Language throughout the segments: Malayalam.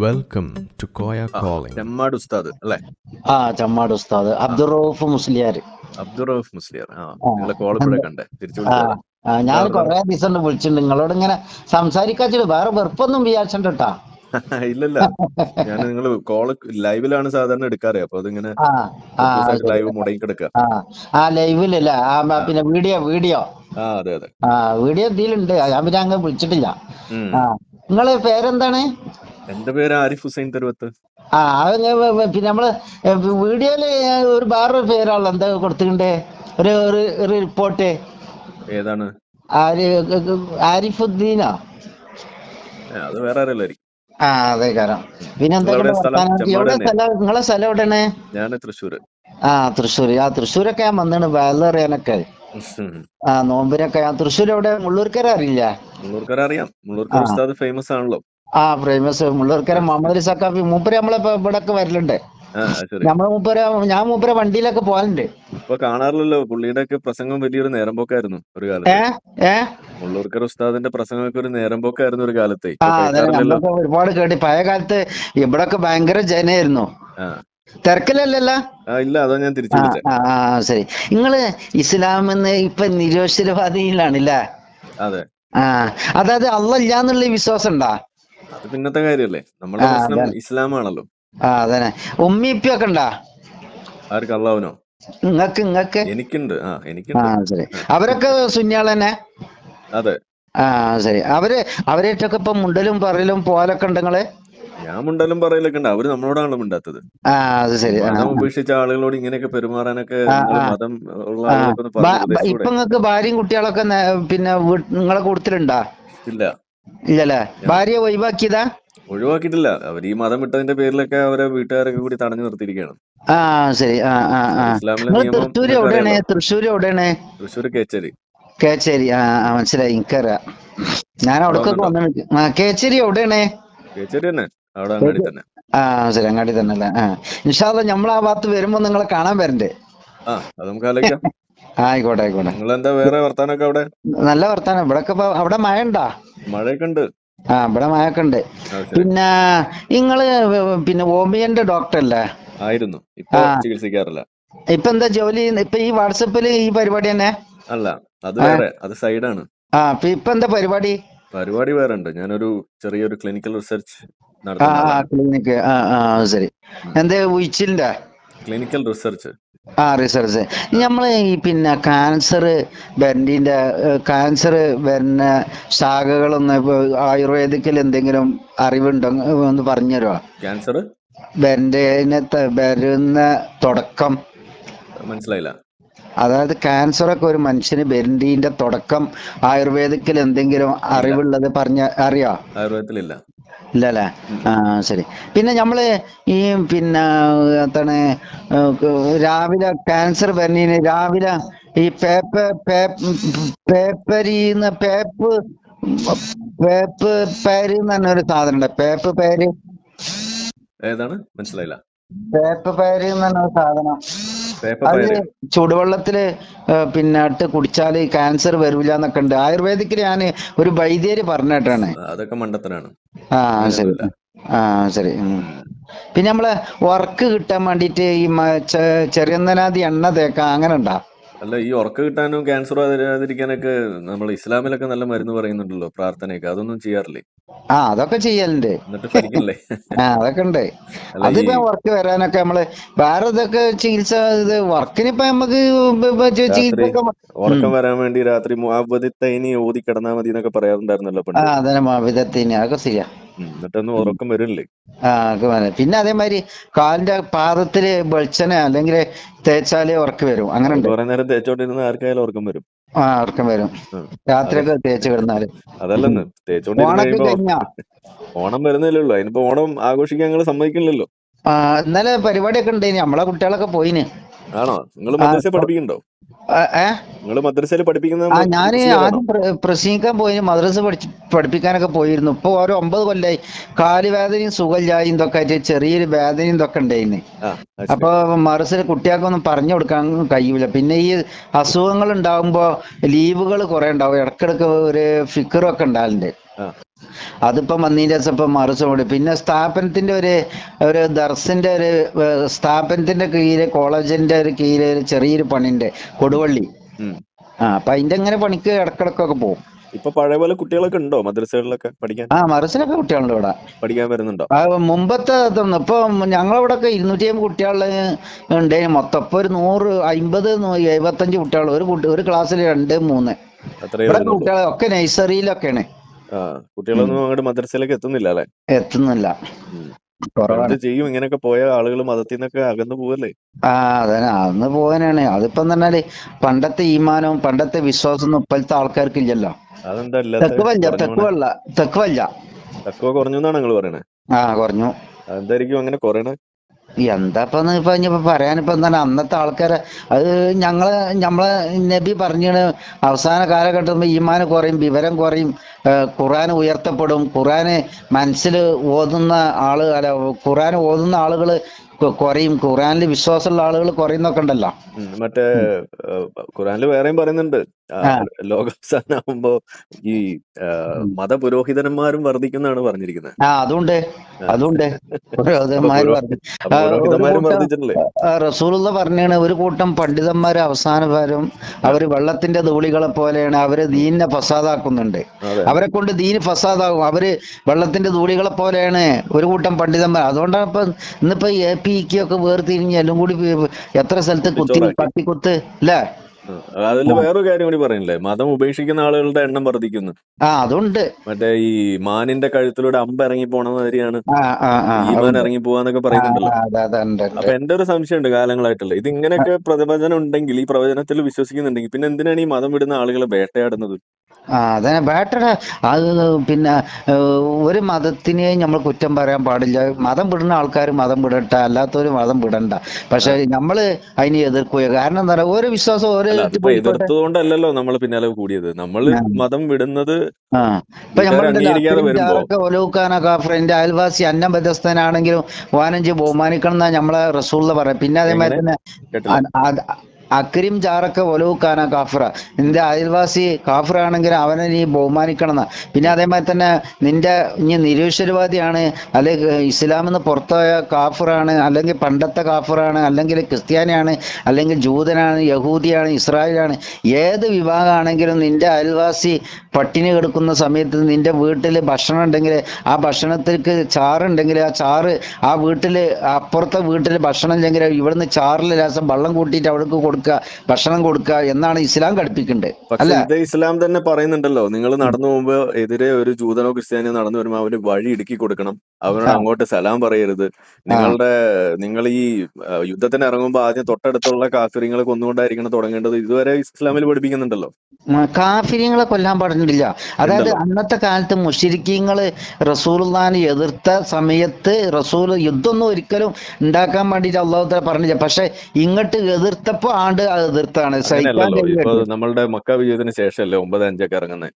Welcome to Koya calling Chammad ഉസ്താദ് അല്ലെ? ആ ചമ്മാട് ഉസ്താദ്. അബ്ദുറൌഫ് മുസ്ലിയാർ അബ്ദുറൌഫ് മുസ്ലിയാർ. ആ നിങ്ങളെ കോൾ ഇവിടെ കണ്ടേ തിരിച്ചു ഞാൻ കൊറേ ദിവസം വിളിച്ചിട്ടുണ്ട്. നിങ്ങളോട് ഇങ്ങനെ സംസാരിക്കാച്ചിട്ട് വേറെ വെറുപ്പൊന്നും വിചാരിച്ചിട്ടുണ്ട് കേട്ടാ. ഇല്ലല്ല. ഞാൻ നിങ്ങൾ കോൾ ലൈവിലാണ് സാധാരണ എടുക്കാറ്. അപ്പൊ അതിങ്ങനെ ലൈവ് മുടങ്ങി കിടക്കുക. ആ ലൈവിലല്ല പിന്നെ വീഡിയോ വീഡിയോ. ആ അതെ അതെ. ആ വീഡിയോ ഇതിലുണ്ട് ഞാൻ പിന്നെ അങ്ങ് വിളിച്ചിട്ടില്ല. നിങ്ങൾ പേരെന്താണ്? എന്റെ പേര് ആരിഫ് ഹുസൈൻ തെരുവത്ത്. ആ അത് പിന്നെ നമ്മൾ വീഡിയോയിൽ ഒരു വേറൊരു പേരാണല്ലോ എന്താ കൊടുത്തിട്ടുണ്ട് ഒരു ഒരു റിപ്പോർട്ട് ഏതാണ്? ആരി ആരിഫുദ്ദീനോ? അത് വേറെ ആരല്ലായിരിക്കും ആ അതെ കാരണം. പിന്നെ നിങ്ങളെ സ്ഥലം എവിടെയാണ്? ഞാൻ തൃശ്ശൂര്. ആ തൃശ്ശൂര്. ആ തൃശ്ശൂരൊക്കെ ഞാൻ വന്നാണ് വേലറിയാനൊക്കെ ആ നോമ്പിനൊക്കെ. ഞാൻ തൃശ്ശൂർ എവിടെ? മുള്ളൂർക്കര അറിയില്ല? മുള്ളൂർക്കര അറിയാം. മുള്ളൂർക്കര ഉസ്താദ് ഫേമസ് ആണല്ലോ. ആ ഫേമസ് മുള്ളൂർക്കര മുഹമ്മദ് അലി സക്കാഫി മൂപ്പര് നമ്മളെ ഇവിടെ ഇവിടൊക്കെ വരലുണ്ട്. നമ്മളെ മൂപ്പര ഞാൻ മൂപ്പര വണ്ടിയിലൊക്കെ പോകാനുണ്ട് ഇപ്പൊ കാണാറില്ലല്ലോ പുള്ളിയുടെ ഒക്കെ പ്രസംഗം വലിയൊരു നേരം പോക്കായിരുന്നു ഒരു കാലത്ത്. മുള്ളൂർക്കർ ഉസ്താദിന്റെ പ്രസംഗമൊക്കെ ഒരു നേരം പോക്കായിരുന്നു ഒരു കാലത്ത്. ഒരുപാട് കേട്ടി. പഴയ കാലത്ത് ഇവിടൊക്കെ ഭയങ്കര ജനായിരുന്നു തിരക്കിലല്ലല്ലോ? ഇല്ല അതാ ഞാൻ തിരിച്ചു ആ ശരി. നിങ്ങൾ ഇസ്ലാം എന്ന് ഇപ്പൊ നിരോശ്വരവാദിയിലാണല്ലേ അതെ. ആ അതായത് അള്ള ഇല്ലാന്നുള്ള വിശ്വാസം ഉണ്ടാ? അത് പിന്നത്തെ കാര്യല്ലേ? നമ്മുടെ പ്രശ്നം ഇസ്ലാമാണല്ലോ. ആ അതന്നെ. ഉമ്മി ഇപ്പിയൊക്കെ ഉണ്ടാ? ആർക്ക്? അള്ളാവിനോ നിങ്ങക്ക് നിങ്ങക്ക് എനിക്കുണ്ട്. ആ ആ ശരി. അവരൊക്കെ സുന്യാൾ തന്നെ? അതെ. ആ ശരി. അവർ അവരായിട്ടൊക്കെ ഇപ്പൊ മുണ്ടലും പറയലും പോലൊക്കെ ഉണ്ട് നിങ്ങൾ? ഞാൻ മുണ്ടലും പറയലൊക്കെ ഉണ്ട്. അവർ നമ്മളോടാണല്ലോ മിണ്ടാത്തത്. ആ അത് ശരി. മതം ഉപേക്ഷിച്ച ആളുകളോട് ഇങ്ങനെയൊക്കെ പെരുമാറാനൊക്കെ മതം ഉള്ള ആ. ആളുകളൊക്കെ ഒന്ന് ബാ- പറഞ്ഞ് ഇപ്പൊ നിങ്ങക്ക് ഭാര്യയും കുട്ടികളൊക്കെ പിന്നെ നിങ്ങളെ കൂട്ടത്തിലുണ്ടാ? ഇല്ല. ഇല്ലല്ലേ? ഭാര്യ ഒഴിവാക്കിയതാ? ഒഴിവാക്കിയിട്ടില്ല. അവർ ഈ മതം വിട്ടതിന്റെ പേരിലൊക്കെ അവരെ വീട്ടുകാരൊക്കെ കൂടി തടഞ്ഞു നിർത്തിയിരിക്കുകയാണ്. ആ ശരി. ആ ആ ആ. ഇസ്ലാമിലെ നിയമം നിങ്ങൾക്ക് എവിടെയാണ്? തൃശ്ശൂർ എവിടെയാണ്? തൃശ്ശൂർ കേച്ചേരി. കേച്ചേരി. ആ ആ, മനസ്സിലായി. എനിക്കറിയാം. ഞാൻ അവിടെ അവിടേക്കൊക്കെ ആ കേച്ചേരി എവിടെയാണ്? കേച്ചേരി തന്നെ. അവിടെ അങ്ങാടി തന്നെ. ആ ശരി. അങ്ങാടി തന്നെ അല്ലേ? ആ. ഇൻഷാല്ല നമ്മൾ ആ ഭാഗത്ത് വരുമ്പോ നിങ്ങളെ കാണാൻ വരണ്ടേ. ആ അത് നമുക്ക് ആലോചിക്കാം. ആയിക്കോട്ടെ ആയിക്കോട്ടെ. നിങ്ങൾ എന്താ വേറെ വർത്താനൊക്കെ അവിടെ? നല്ല വർത്താനം. ഇപ്പൊ അവിടെ മഴ ഉണ്ടാ മഴയൊക്കെ ഉണ്ട് ആ ഇവിടെ മഴയൊക്കെ ഉണ്ട് പിന്നെ നിങ്ങൾ പിന്നെ ഓമിയന്റെ ഡോക്ടർ അല്ലേ ആയിരുന്നു. ഇപ്പൊ ചികിത്സിക്കാറില്ല. ഇപ്പൊ എന്താ ജോലി? ഇപ്പൊ ഈ വാട്സപ്പിൽ ഈ പരിപാടി തന്നെ? അല്ല അത് വേറെ അത് സൈഡാണ്. ആ ഇപ്പൊ എന്താ പരിപാടി? പരിപാടി വേറെ ഉണ്ട് ഞാനൊരു ചെറിയൊരു ക്ലിനിക്കൽ റിസർച്ച് ക്ലിനിക്ക്. ആ ആ ശരി. എന്താ ഉയിച്ചിലിന്റെ ക്ലിനിക്കൽ റിസർച്ച്. ആ റിസർച്ച് നമ്മൾ ഈ പിന്നെ ക്യാൻസർ ബെൻഡിന്റെ ക്യാൻസർ വരുന്ന ശാഖകളൊന്ന് ആയുർവേദിക്കിൽ എന്തെങ്കിലും അറിവുണ്ടോ? ഒന്ന് പറഞ്ഞുതരുമോ ക്യാൻസർ ബെൻഡിനെ വരുന്ന തുടക്കം. മനസ്സിലായില്ല. അതായത് ക്യാൻസർ ഒക്കെ ഒരു മനുഷ്യന് ബെൻഡിന്റെ തുടക്കം ആയുർവേദിക്കൽ എന്തെങ്കിലും അറിവുള്ളത് പറഞ്ഞ അറിയോ? ആയുർവേദത്തിലില്ല. ഇല്ലല്ലേ. ആ ശരി. പിന്നെ നമ്മൾ ഈ പിന്നെ എന്താണ് രാവിലെ ക്യാൻസർ വരുന്നതിന് രാവിലെ ഈ പേപ്പർ പേപ്പരിന്ന് പേപ്പ് പേപ്പ് പേര് തന്നെ ഒരു സാധനം ഉണ്ട് പേപ്പ് പേര് ഏതാണ്? മനസ്സിലായില്ല. പേപ്പ് പേര് തന്നെ ഒരു സാധനം. അത് ചൂടുവെള്ളത്തിൽ പിന്നെ ഇട്ട് കുടിച്ചാൽ ക്യാൻസർ വരില്ല എന്നൊക്കെ ഉണ്ട്. ആയുർവേദിക്കിൽ ഞാൻ ഒരു വൈദ്യര് പറഞ്ഞിട്ടാണ്. അതൊക്കെ മണ്ടത്തരാണ്. ആ ശരി. ആ. പിന്നെ നമ്മൾ വർക്ക് കിട്ടാൻ വേണ്ടിട്ട് ഈ മ- ചെ- എണ്ണ തേക്കാം അങ്ങനെ ഉണ്ടാ? അല്ല ഈ ഉറക്ക കിട്ടാനും ക്യാൻസർ വരാതിരിക്കാനൊക്കെ നമ്മൾ ഇസ്ലാമിലൊക്കെ നല്ല മരുന്ന് പറയുന്നുണ്ടല്ലോ പ്രാർത്ഥനയൊക്കെ. അതൊന്നും ചെയ്യാറില്ലേ? ആ അതൊക്കെ ചെയ്യലുണ്ട് ആ അതൊക്കെ ഉണ്ട് അതിപ്പോ വർക്ക് വരാനൊക്കെ നമ്മൾ വേറെ ഇതൊക്കെ ചികിത്സ ഇത് വർക്കിനിപ്പോ നമുക്ക്. ഉറക്കം വരാൻ വേണ്ടി രാത്രി ഓതി കിടന്നാ മതി എന്നൊക്കെ പറയാറുണ്ടായിരുന്നല്ലോ ആ അതന്നെ വിധത്തിന് അതൊക്കെ ശരിയാ. എന്നിട്ടൊന്നും. ഉറക്കം വരില്ലേ ആ. പിന്നെ അതേമാതിരി കാലിന്റെ പാദത്തിൽ വെളിച്ചെണ്ണ അല്ലെങ്കിൽ തേച്ചാലേ ഉറക്കം വരും അങ്ങനെ ഉണ്ട് കുറെ നേരം തേച്ചോണ്ടിരുന്ന ആർക്കായാലും ഉറക്കം വരും ആ ഉറക്കം വരും. രാത്രിയൊക്കെ തേച്ച് കിടന്നാൽ. അതല്ലെന്ന്. ഓണം വരുന്നില്ലല്ലോ. അതിനിപ്പോ ഓണം ആഘോഷിക്കാൻ ഞങ്ങൾ സമ്മതിക്കില്ലല്ലോ. ഇന്നലെ പരിപാടിയൊക്കെ ഉണ്ടായിന്. നമ്മളെ കുട്ടികളൊക്കെ പോയിന്. ആണോ? നിങ്ങൾ മദ്രസയിൽ പഠിപ്പിക്കുന്നുണ്ടോ? നിങ്ങൾ മദ്രസയിൽ പഠിപ്പിക്കുന്ന ഞാൻ ആദ്യം പ്ര- പ്രസംഗിക്കാൻ പോയി മദ്രസ പഠിച്ച് പഠിപ്പിക്കാനൊക്കെ പോയിരുന്നു. ഇപ്പൊ ഓരോ ഒമ്പത് കൊല്ലായി. കാൽ വേദനയും സുഖമില്ലായും ഇതൊക്കെ ആയിട്ട് ചെറിയൊരു വേദനയും ഇതൊക്കെ ഉണ്ടായിരുന്നു അപ്പൊ മദ്രസയിൽ കുട്ടികൾക്കൊന്നും പറഞ്ഞു കൊടുക്കാൻ കഴിയൂല. പിന്നെ ഈ അസുഖങ്ങൾ ഉണ്ടാകുമ്പോ ലീവുകൾ കുറെ ഉണ്ടാവും. ഇടക്കിടക്ക് ഒരു ഫിക്കറൊക്കെ ഉണ്ടാവലുണ്ട്. ആ. അതിപ്പം വന്നതിന്റെ ഇപ്പം മറിച്ച് കൂടി പിന്നെ സ്ഥാപനത്തിന്റെ ഒരു ഒരു ദർസിന്റെ ഒരു സ്ഥാപനത്തിന്റെ കീഴിൽ കോളേജിന്റെ കോളേജിന്റെ ഒരു കീഴിൽ ഒരു ചെറിയൊരു പണിയുണ്ട്. കൊടുവള്ളി. ആ അപ്പം അതിന്റെ അങ്ങനെ പണിക്ക് ഇടക്കിടക്കൊക്കെ പോകും. ഇപ്പൊ പഴയ പോലെ കുട്ടികളൊക്കെ ഉണ്ടോ മദ്രസകളിലൊക്കെ പഠിക്കാൻ? ആ മറിച്ചിലൊക്കെ കുട്ടികളുണ്ട് ഇവിടെ. പഠിക്കാൻ വരുന്നുണ്ടോ? മുമ്പത്തെ ഇതൊന്നും ഇപ്പൊ ഞങ്ങളിവിടെ ഒക്കെ ഇരുന്നൂറ്റി അമ്പത് കുട്ടികൾ ഉണ്ട്. മൊത്തം ഇപ്പൊ ഒരു നൂറ് അമ്പത് എഴുപത്തഞ്ച് കുട്ടികൾ ഒരു കുട്ടി ഒരു ക്ലാസ്സിൽ രണ്ട് മൂന്ന്. കുട്ടികളെ ഒക്കെ നഴ്സറിയിലൊക്കെയാണ്. കുട്ടികളൊന്നും അങ്ങോട്ട് മദ്രസയിലേക്ക് എത്തുന്നില്ല അല്ലെ? എത്തുന്നില്ല. എന്ത് ചെയ്യും? ഇങ്ങനെയൊക്കെ പോയ ആളുകൾ മതത്തിൽ നിന്നൊക്കെ അകന്നു പോവല്ലേ? ആ അതെ അന്ന് പോകാനാണ് അതിപ്പം പറഞ്ഞാൽ പണ്ടത്തെ ഈമാനവും പണ്ടത്തെ വിശ്വാസം ഒന്നും ഇപ്പോഴത്തെ ആൾക്കാർക്ക് ഇല്ലല്ലോ അതെന്താ ഇല്ലാത്ത തെക്കുവല്ല തെക്കുവല്ല തെക്കുവല്ല തക്കുവ കുറഞ്ഞു എന്നാണ് നിങ്ങൾ പറയണേ? ആ കുറഞ്ഞു. അതെന്തായിരിക്കും അങ്ങനെ കുറയണേ? എന്താപ്പാന്ന് ഇപ്പൊ ഇനിയിപ്പോ പറയാനിപ്പോ എന്താണ്? അന്നത്തെ ആൾക്കാരെ അത് ഞങ്ങൾ നമ്മളെ നബി പറഞ്ഞാണ് അവസാന കാലഘട്ടത്തിൽ ഈമാന് കുറയും വിവരം കുറയും ഖുറാൻ ഉയർത്തപ്പെടും ഖുറാന് മനസ്സിൽ ഓതുന്ന ആൾ അല്ല ഖുറാൻ ഓതുന്ന ആളുകൾ കൊ- കുറയും ഖുറാനിൽ വിശ്വാസമുള്ള ആളുകൾ കുറയുന്നൊക്കെ ഉണ്ടല്ലോ. മറ്റേ ഖുറാനിൽ വേറെയും പറയുന്നുണ്ട്. ലോകാവസാനാവുമ്പോ ഈ മതപുരോഹിതന്മാരും വർദ്ധിക്കുന്നതാണ് പറഞ്ഞിരിക്കുന്നത് ആ അതുണ്ട്. അതുണ്ട്. വർദ്ധിച്ചിട്ടില്ലേ? റസൂലുള്ള പറഞ്ഞാണ് ഒരു കൂട്ടം പണ്ഡിതന്മാർ അവസാനം വരും അവർ വെള്ളത്തിന്റെ ധൂളികളെ പോലെയാണ് അവർ ദീനിനെ ഫസാദാക്കുന്നുണ്ട്. അവരെ കൊണ്ട് ദീന് ഫസാദാകും. അവർ വെള്ളത്തിന്റെ ധൂളികളെ പോലെയാണ് ഒരു കൂട്ടം പണ്ഡിതന്മാർ അതുകൊണ്ടാണ് ഇപ്പൊ ഇന്നിപ്പോ എ പി ഒക്കെ വേർതിരിഞ്ഞ് എല്ലാം കൂടി എത്ര സ്ഥലത്ത് കുത്തി. കത്തിക്കുത്ത് അല്ലേ അതിൽ വേറൊരു കാര്യം കൂടി പറയണില്ലേ മതം ഉപേക്ഷിക്കുന്ന ആളുകളുടെ എണ്ണം വർദ്ധിക്കുന്നു. ആ അതുണ്ട്. മറ്റേ ഈ മാനിന്റെ കഴുത്തിലൂടെ അമ്പ് ഇറങ്ങി പോണ മാതിരിയാണ്. ആ ഈമാൻ ഇറങ്ങി പോവാന്നൊക്കെ പറയുന്നുണ്ടല്ലോ. ഉണ്ട് ഉണ്ട്. അപ്പൊ എന്റെ ഒരു സംശയമുണ്ട് കാലങ്ങളായിട്ടുള്ള ഇത് ഇങ്ങനെയൊക്കെ പ്രവചനം ഉണ്ടെങ്കിൽ ഈ പ്രവചനത്തിൽ വിശ്വസിക്കുന്നുണ്ടെങ്കിൽ പിന്നെ എന്തിനാണ് ഈ മതം വിടുന്ന ആളുകളെ വേട്ടയാടുന്നത്? ആ അതന്നെ. ബാറ്റയുടെ അത് പിന്നെ ഒരു മതത്തിനെ നമ്മൾ കുറ്റം പറയാൻ പാടില്ല. മതം വിടുന്ന ആൾക്കാർ മതം വിടട്ടെ. അല്ലാത്തവര് മതം വിടണ്ട. പക്ഷെ നമ്മൾ അതിനെ എതിർക്കുക കാരണം എന്താ പറയുക ഓരോ വിശ്വാസം ഓരോ അല്ല അതിപ്പോ നമ്മൾ പിന്നാലെ കൂടിയത്. നമ്മൾ മതം വിടുന്നത് ആ. ഇപ്പൊ അയൽവാസി അന്നബദ്ധസ്ഥനാണെങ്കിലും വാനഞ്ച് ബഹുമാനിക്കണം എന്നാ നമ്മളെ റസൂള്ള പറയാം. പിന്നെ അതേമാതിരി തന്നെ അക്രിം ജാറക്ക ഒലവുക്കാന കാഫിറ. നിന്റെ അയൽവാസി കാഫിറാണെങ്കിൽ അവനെ നീ ബഹുമാനിക്കണം പിന്നെ അതേമാതിരി തന്നെ നിന്റെ ഇനി നിരീശ്വരവാദിയാണ് അല്ലെങ്കിൽ ഇസ്ലാമിൽ നിന്ന് പുറത്തായ കാഫിറാണ് അല്ലെങ്കിൽ പണ്ടത്തെ കാഫിറാണ് അല്ലെങ്കിൽ ക്രിസ്ത്യാനിയാണ് അല്ലെങ്കിൽ ജൂതനാണ് യഹൂദിയാണ് ഇസ്രായേലാണ് ഏത് വിഭാഗമാണെങ്കിലും നിന്റെ അയൽവാസി പട്ടിണി കിടക്കുന്ന സമയത്ത് നിന്റെ വീട്ടിൽ ഭക്ഷണം ഉണ്ടെങ്കിൽ ആ ഭക്ഷണത്തിലേക്ക് ചാറുണ്ടെങ്കിൽ ആ ചാറ് ആ വീട്ടിൽ അപ്പുറത്തെ വീട്ടിൽ ഭക്ഷണം ഇല്ലെങ്കിൽ ഇവിടുന്ന് ചാറിൽ രാസം വെള്ളം കൂട്ടിയിട്ട് അവിടേക്ക് കൊടുക്കുക ഭക്ഷണം കൊടുക്കുക എന്നാണ് ഇസ്ലാം പഠിപ്പിക്കുന്നത് അല്ല. ഇത് ഇസ്ലാം തന്നെ പറയുന്നുണ്ടല്ലോ നിങ്ങൾ നടന്നു പോകുമ്പോ എതിരെ ഒരു ജൂതനോ ക്രിസ്ത്യാനിയോ നടന്നു വരുമ്പോ അവർ വഴി ഇടുക്കി കൊടുക്കണം. അവരോട് അങ്ങോട്ട് സലാം പറയരുത്. നിങ്ങളുടെ നിങ്ങൾ ഈ യുദ്ധത്തിന് ഇറങ്ങുമ്പോൾ ആദ്യം തൊട്ടടുത്തുള്ള കാഫിറിങ്ങളെ കൊന്നുകൊണ്ടായിരിക്കണം തുടങ്ങേണ്ടത്. ഇതുവരെ ഇസ്ലാമിൽ പഠിപ്പിക്കുന്നുണ്ടല്ലോ. കാഫിര്യങ്ങളെ കൊല്ലാൻ പറഞ്ഞിട്ടില്ല അതായത് അന്നത്തെ കാലത്ത് മുഷിരിക്കീങ്ങൾ റസൂൽദാനെ എതിർത്ത സമയത്ത് റസൂൽ യുദ്ധമൊന്നും ഒരിക്കലും ഉണ്ടാക്കാൻ വേണ്ടിയിട്ട് അള്ളാഹു തആല പറഞ്ഞില്ല. പക്ഷെ ഇങ്ങോട്ട് എതിർത്തപ്പോ അത് എതിർത്താണ് നമ്മളുടെ മക്ക വിജയത്തിന് ശേഷമല്ലേ ഒമ്പത് അഞ്ചൊക്കെ ഇറങ്ങുന്നത്?